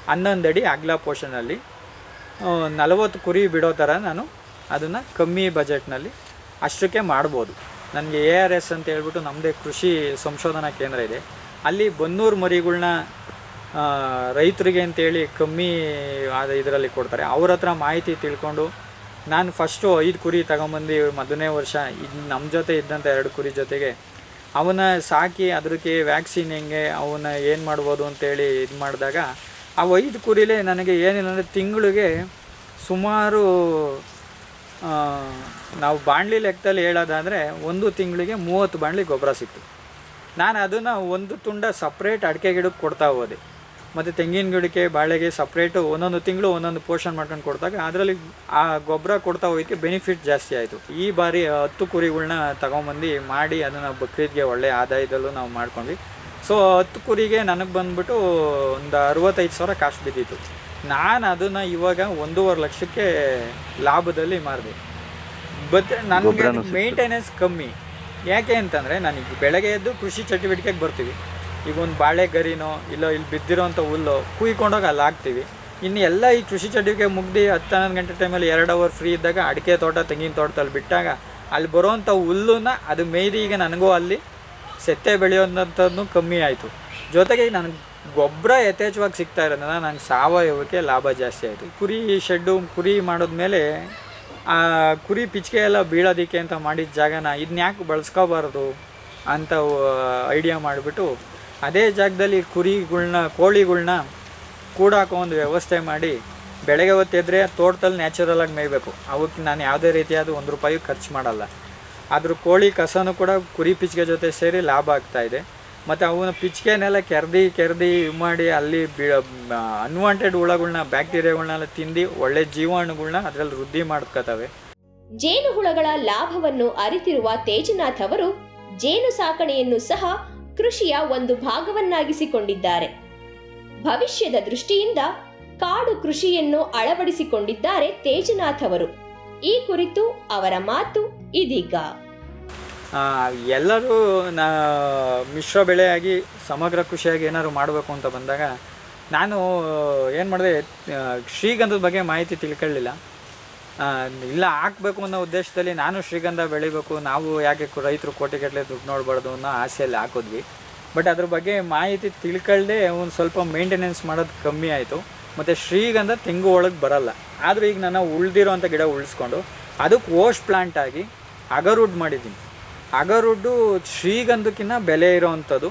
ಹನ್ನೊಂದು ಅಡಿ ಅಗಲ ಪೋರ್ಷನಲ್ಲಿ ನಲವತ್ತು ಕುರಿ ಬಿಡೋ ಥರ ನಾನು ಅದನ್ನು ಕಮ್ಮಿ ಬಜೆಟ್ನಲ್ಲಿ ಅಷ್ಟಕ್ಕೆ ಮಾಡ್ಬೋದು. ನನಗೆ ಎ ಆರ್ ಎಸ್ ಅಂತ ಹೇಳ್ಬಿಟ್ಟು ನಮ್ಮದೇ ಕೃಷಿ ಸಂಶೋಧನಾ ಕೇಂದ್ರ ಇದೆ. ಅಲ್ಲಿ ಬನ್ನೂರು ಮರಿಗಳ್ನ ರೈತರಿಗೆ ಅಂತೇಳಿ ಕಮ್ಮಿ ಆದ ಇದರಲ್ಲಿ ಕೊಡ್ತಾರೆ. ಅವ್ರ ಹತ್ರ ಮಾಹಿತಿ ತಿಳ್ಕೊಂಡು ನಾನು ಫಸ್ಟು ಐದು ಕುರಿ ತಗೊಂಬಂದು ಮೊದಲನೇ ವರ್ಷ ಇದು ನಮ್ಮ ಜೊತೆ ಇದ್ದಂಥ ಎರಡು ಕುರಿ ಜೊತೆಗೆ ಅವನ್ನ ಸಾಕಿ ಅದಕ್ಕೆ ವ್ಯಾಕ್ಸಿನ್ ಹೆಂಗೆ, ಅವನ್ನ ಏನು ಮಾಡ್ಬೋದು ಅಂತೇಳಿ ಇದು ಮಾಡಿದಾಗ ಆ ಐದು ಕುರಿಲೇ ನನಗೆ ಏನಿಲ್ಲ ಅಂದರೆ ತಿಂಗಳಿಗೆ ಸುಮಾರು ನಾವು ಬಾಣಲಿ ಲೆಕ್ಕದಲ್ಲಿ ಹೇಳೋದಾದರೆ ಒಂದು ತಿಂಗಳಿಗೆ ಮೂವತ್ತು ಬಾಣಲಿ ಗೊಬ್ಬರ ಸಿಕ್ತು. ನಾನು ಅದನ್ನು ಒಂದು ತುಂಡ ಸಪ್ರೇಟ್ ಅಡಿಕೆ ಗಿಡಕ್ಕೆ ಕೊಡ್ತಾ ಹೋದೆ. ಮತ್ತು ತೆಂಗಿನ ಗಿಡಕ್ಕೆ ಬಾಳೆಗೆ ಸಪ್ರೇಟು ಒಂದೊಂದು ತಿಂಗಳು ಒಂದೊಂದು ಪೋರ್ಷನ್ ಮಾಡ್ಕೊಂಡು ಕೊಡ್ದಾಗ ಅದರಲ್ಲಿ ಆ ಗೊಬ್ಬರ ಕೊಡ್ತಾ ಹೋಗೋಕ್ಕೆ ಬೆನಿಫಿಟ್ ಜಾಸ್ತಿ ಆಯಿತು. ಈ ಬಾರಿ ಹತ್ತು ಕುರಿಗಳನ್ನ ತಗೊಂಬಂದು ಮಾಡಿ ಅದನ್ನು ಬಕ್ರೀದ್ಗೆ ಒಳ್ಳೆ ಆದಾಯದಲ್ಲೂ ನಾವು ಮಾಡ್ಕೊಂಡ್ವಿ. ಸೊ ಹತ್ತು ಕುರಿಗೆ ನನಗೆ ಬಂದ್ಬಿಟ್ಟು ಒಂದು ಅರವತ್ತೈದು ಸಾವಿರ ಕಾಸ್ಟ್ ಬಿದ್ದಿತ್ತು. ನಾನು ಅದನ್ನು ಇವಾಗ ಒಂದೂವರೆ ಲಕ್ಷಕ್ಕೆ ಲಾಭದಲ್ಲಿ ಮಾರಿದೆ. ಬಟ್ ನನಗೆ ಮೇಂಟೆನೆನ್ಸ್ ಕಮ್ಮಿ. ಯಾಕೆ ಅಂತಂದರೆ ನನಗೆ ಬೆಳಗ್ಗೆ ಎದ್ದು ಕೃಷಿ ಚಟುವಟಿಕೆಗೆ ಬರ್ತೀವಿ. ಈಗ ಒಂದು ಬಾಳೆ ಗರಿನೋ ಇಲ್ಲ ಇಲ್ಲಿ ಬಿದ್ದಿರೋಂಥ ಹುಲ್ಲೋ ಕುಯ್ಕೊಂಡೋಗಿ ಅಲ್ಲಿ ಹಾಕ್ತೀವಿ. ಇನ್ನು ಎಲ್ಲ ಈ ಕೃಷಿ ಚಟುವಟಿಕೆ ಮುಗ್ದು ಹತ್ತು ಹನ್ನೊಂದು ಗಂಟೆ ಟೈಮಲ್ಲಿ ಎರಡು ಅವರ್ ಫ್ರೀ ಇದ್ದಾಗ ಅಡಿಕೆ ತೋಟ, ತೆಂಗಿನ ತೋಟದಲ್ಲಿ ಬಿಟ್ಟಾಗ ಅಲ್ಲಿ ಬರೋವಂಥ ಹುಲ್ಲನ್ನ ಅದು ಮೇಯ್ದು ಈಗ ನನಗೂ ಅಲ್ಲಿ ಸೆತ್ತೆ ಬೆಳೆಯೋದಂಥದ್ದು ಕಮ್ಮಿ ಆಯಿತು. ಜೊತೆಗೆ ನನಗೆ ಗೊಬ್ಬರ ಯಥೇಚ್ಛವಾಗಿ ಸಿಗ್ತಾ ಇರೋದ್ರಿಂದ ನಂಗೆ ಸಾವಯವಕ್ಕೆ ಲಾಭ ಜಾಸ್ತಿ ಆಯಿತು. ಕುರಿ ಶೆಡ್ಡು, ಕುರಿ ಮಾಡಿದ್ಮೇಲೆ ಆ ಕುರಿ ಪಿಚ್ಕೆ ಎಲ್ಲ ಬೀಳೋದಿಕ್ಕೆ ಅಂತ ಮಾಡಿದ ಜಾಗನ ಇದನ್ನ ಯಾಕೆ ಬಳಸ್ಕೋಬಾರ್ದು ಅಂತ ಐಡಿಯಾ ಮಾಡಿಬಿಟ್ಟು ಅದೇ ಜಾಗದಲ್ಲಿ ಕುರಿಗಳ್ನ, ಕೋಳಿಗಳ್ನ ಕೂಡಾಕೋ ಒಂದು ವ್ಯವಸ್ಥೆ ಮಾಡಿ ಬೆಳಗ್ಗೆ ಹೊತ್ತೆದ್ರೆ ತೋಟದಲ್ಲಿ ನ್ಯಾಚುರಲಾಗಿ ಮೇಯ್ಬೇಕು. ಅವಕ್ಕೆ ನಾನು ಯಾವುದೇ ರೀತಿಯಾದ ಒಂದು ರೂಪಾಯಿ ಖರ್ಚು ಮಾಡಲ್ಲ. ಆದರೂ ಕೋಳಿ ಕಸನೂ ಕೂಡ ಕುರಿ ಪಿಚ್ಕೆ ಜೊತೆ ಸೇರಿ ಲಾಭ ಆಗ್ತಾ ಇದೆ. ಮತ್ತು ಅವನ ಪಿಚ್ಕೆನೆಲ್ಲ ಕೆರ್ದಿ ಕೆರ್ದಿ ಮಾಡಿ ಅಲ್ಲಿ ಬಿ ಅನ್ವಾಂಟೆಡ್ ಹುಳಗಳ್ನ ಬ್ಯಾಕ್ಟೀರಿಯಾಗಳನ್ನೆಲ್ಲ ತಿಂದು ಒಳ್ಳೆ ಜೀವಾಣುಗಳನ್ನ ಅದರಲ್ಲಿ ವೃದ್ಧಿ ಮಾಡ್ಕೋತವೆ. ಜೇನುಹುಳಗಳ ಲಾಭವನ್ನು ಅರಿತಿರುವ ತೇಜನಾಥ್ ಅವರು ಜೇನು ಸಾಕಣೆಯನ್ನು ಸಹ ಕೃಷಿಯ ಒಂದು ಭಾಗವನ್ನಾಗಿಸಿಕೊಂಡಿದ್ದಾರೆ. ಭವಿಷ್ಯದ ದೃಷ್ಟಿಯಿಂದ ಕಾಡು ಕೃಷಿಯನ್ನು ಅಳವಡಿಸಿಕೊಂಡಿದ್ದಾರೆ ತೇಜನಾಥ್ ಅವರು. ಈ ಕುರಿತು ಅವರ ಮಾತು ಇದೀಗ. ಎಲ್ಲರೂ ನಾ, ಮಿಶ್ರ ಬೆಳೆಯಾಗಿ, ಸಮಗ್ರ ಕೃಷಿಯಾಗಿ ಏನಾದ್ರು ಮಾಡಬೇಕು ಅಂತ ಬಂದಾಗ, ನಾನು ಏನು ಮಾಡಿದೆ ಶ್ರೀಗಂಧದ ಬಗ್ಗೆ ಮಾಹಿತಿ ತಿಳ್ಕೊಳ್ಳಿಲ್ಲ. ಇಲ್ಲ ಹಾಕ್ಬೇಕು ಅನ್ನೋ ಉದ್ದೇಶದಲ್ಲಿ ನಾನು ಶ್ರೀಗಂಧ ಬೆಳಿಬೇಕು, ನಾವು ಯಾಕೆ ರೈತರು ಕೋಟಿಗಟ್ಟಲೆ ದುಡ್ಡು ನೋಡಬಾರ್ದು ಅನ್ನೋ ಆಸೆಯಲ್ಲಿ ಹಾಕಿದ್ವಿ. ಬಟ್ ಅದ್ರ ಬಗ್ಗೆ ಮಾಹಿತಿ ತಿಳ್ಕೊಳ್ಳದೆ ಒಂದು ಸ್ವಲ್ಪ ಮೇಂಟೆನೆನ್ಸ್ ಮಾಡೋದು ಕಮ್ಮಿ ಆಯಿತು. ಮತ್ತು ಶ್ರೀಗಂಧ ತೆಂಗು ಒಳಗೆ ಬರಲ್ಲ. ಆದರೂ ಈಗ ನಾನು ಉಳ್ದಿರೋಂಥ ಗಿಡ ಉಳಿಸ್ಕೊಂಡು ಅದಕ್ಕೆ ಓಶ್ ಪ್ಲಾಂಟ್ ಆಗಿ, ಅಗರುಡ್ ಮಾಡಿದ್ದೀನಿ. ಅಗರುಡ್ಡು ಶ್ರೀಗಂಧಕ್ಕಿನ್ನ ಬೆಲೆ ಇರೋವಂಥದ್ದು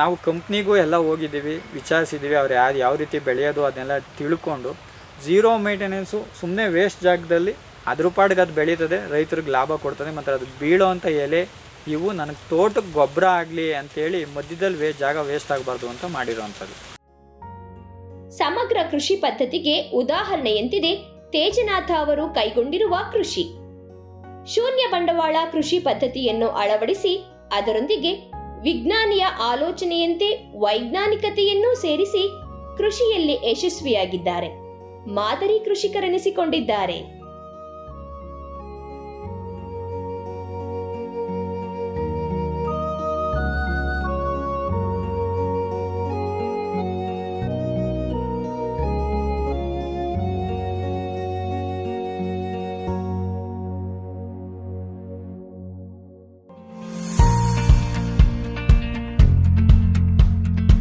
ನಾವು ಕಂಪ್ನಿಗೂ ಎಲ್ಲ ಹೋಗಿದ್ದೀವಿ, ವಿಚಾರಿಸಿದ್ದೀವಿ, ಅವ್ರು ಯಾರು ಯಾವ ರೀತಿ ಬೆಳೆಯೋದು ಅದನ್ನೆಲ್ಲ ತಿಳ್ಕೊಂಡು, ಝೀರೋ ಮೇಂಟೆನೆನ್ಸು ಸುಮ್ಮನೆ ವೇಸ್ಟ್ ಜಾಗದಲ್ಲಿ ಅದ್ರ ಪಾಡಿಗೆ ಅದು ಬೆಳೀತದೆ, ರೈತರಿಗೆ ಲಾಭ ಕೊಡ್ತದೆ ಮತ್ತು ಅದು ಬೀಳೋ ಅಂಥ ಎಲೆ, ಇವು ನನಗೆ ತೋಟಕ್ಕೆ ಗೊಬ್ಬರ ಆಗಲಿ ಅಂತೇಳಿ ಮಧ್ಯದಲ್ಲಿ ವೇ, ಜಾಗ ವೇಸ್ಟ್ ಆಗಬಾರ್ದು ಅಂತ ಮಾಡಿರೋವಂಥದ್ದು ಸಮಗ್ರ ಕೃಷಿ ಪದ್ಧತಿಗೆ ಉದಾಹರಣೆಯಂತಿದೆ, ತೇಜನಾಥ ಅವರು ಕೈಗೊಂಡಿರುವ ಕೃಷಿ. ಶೂನ್ಯ ಬಂಡವಾಳ ಕೃಷಿ ಪದ್ಧತಿಯನ್ನು ಅಳವಡಿಸಿ ಅದರೊಂದಿಗೆ ವಿಜ್ಞಾನಿಯ ಆಲೋಚನೆಯಂತೆ ವೈಜ್ಞಾನಿಕತೆಯನ್ನೂ ಸೇರಿಸಿ ಕೃಷಿಯಲ್ಲಿ ಯಶಸ್ವಿಯಾಗಿದ್ದಾರೆ. ಮಾದರಿ ಕೃಷಿಕರೆನಿಸಿಕೊಂಡಿದ್ದಾರೆ.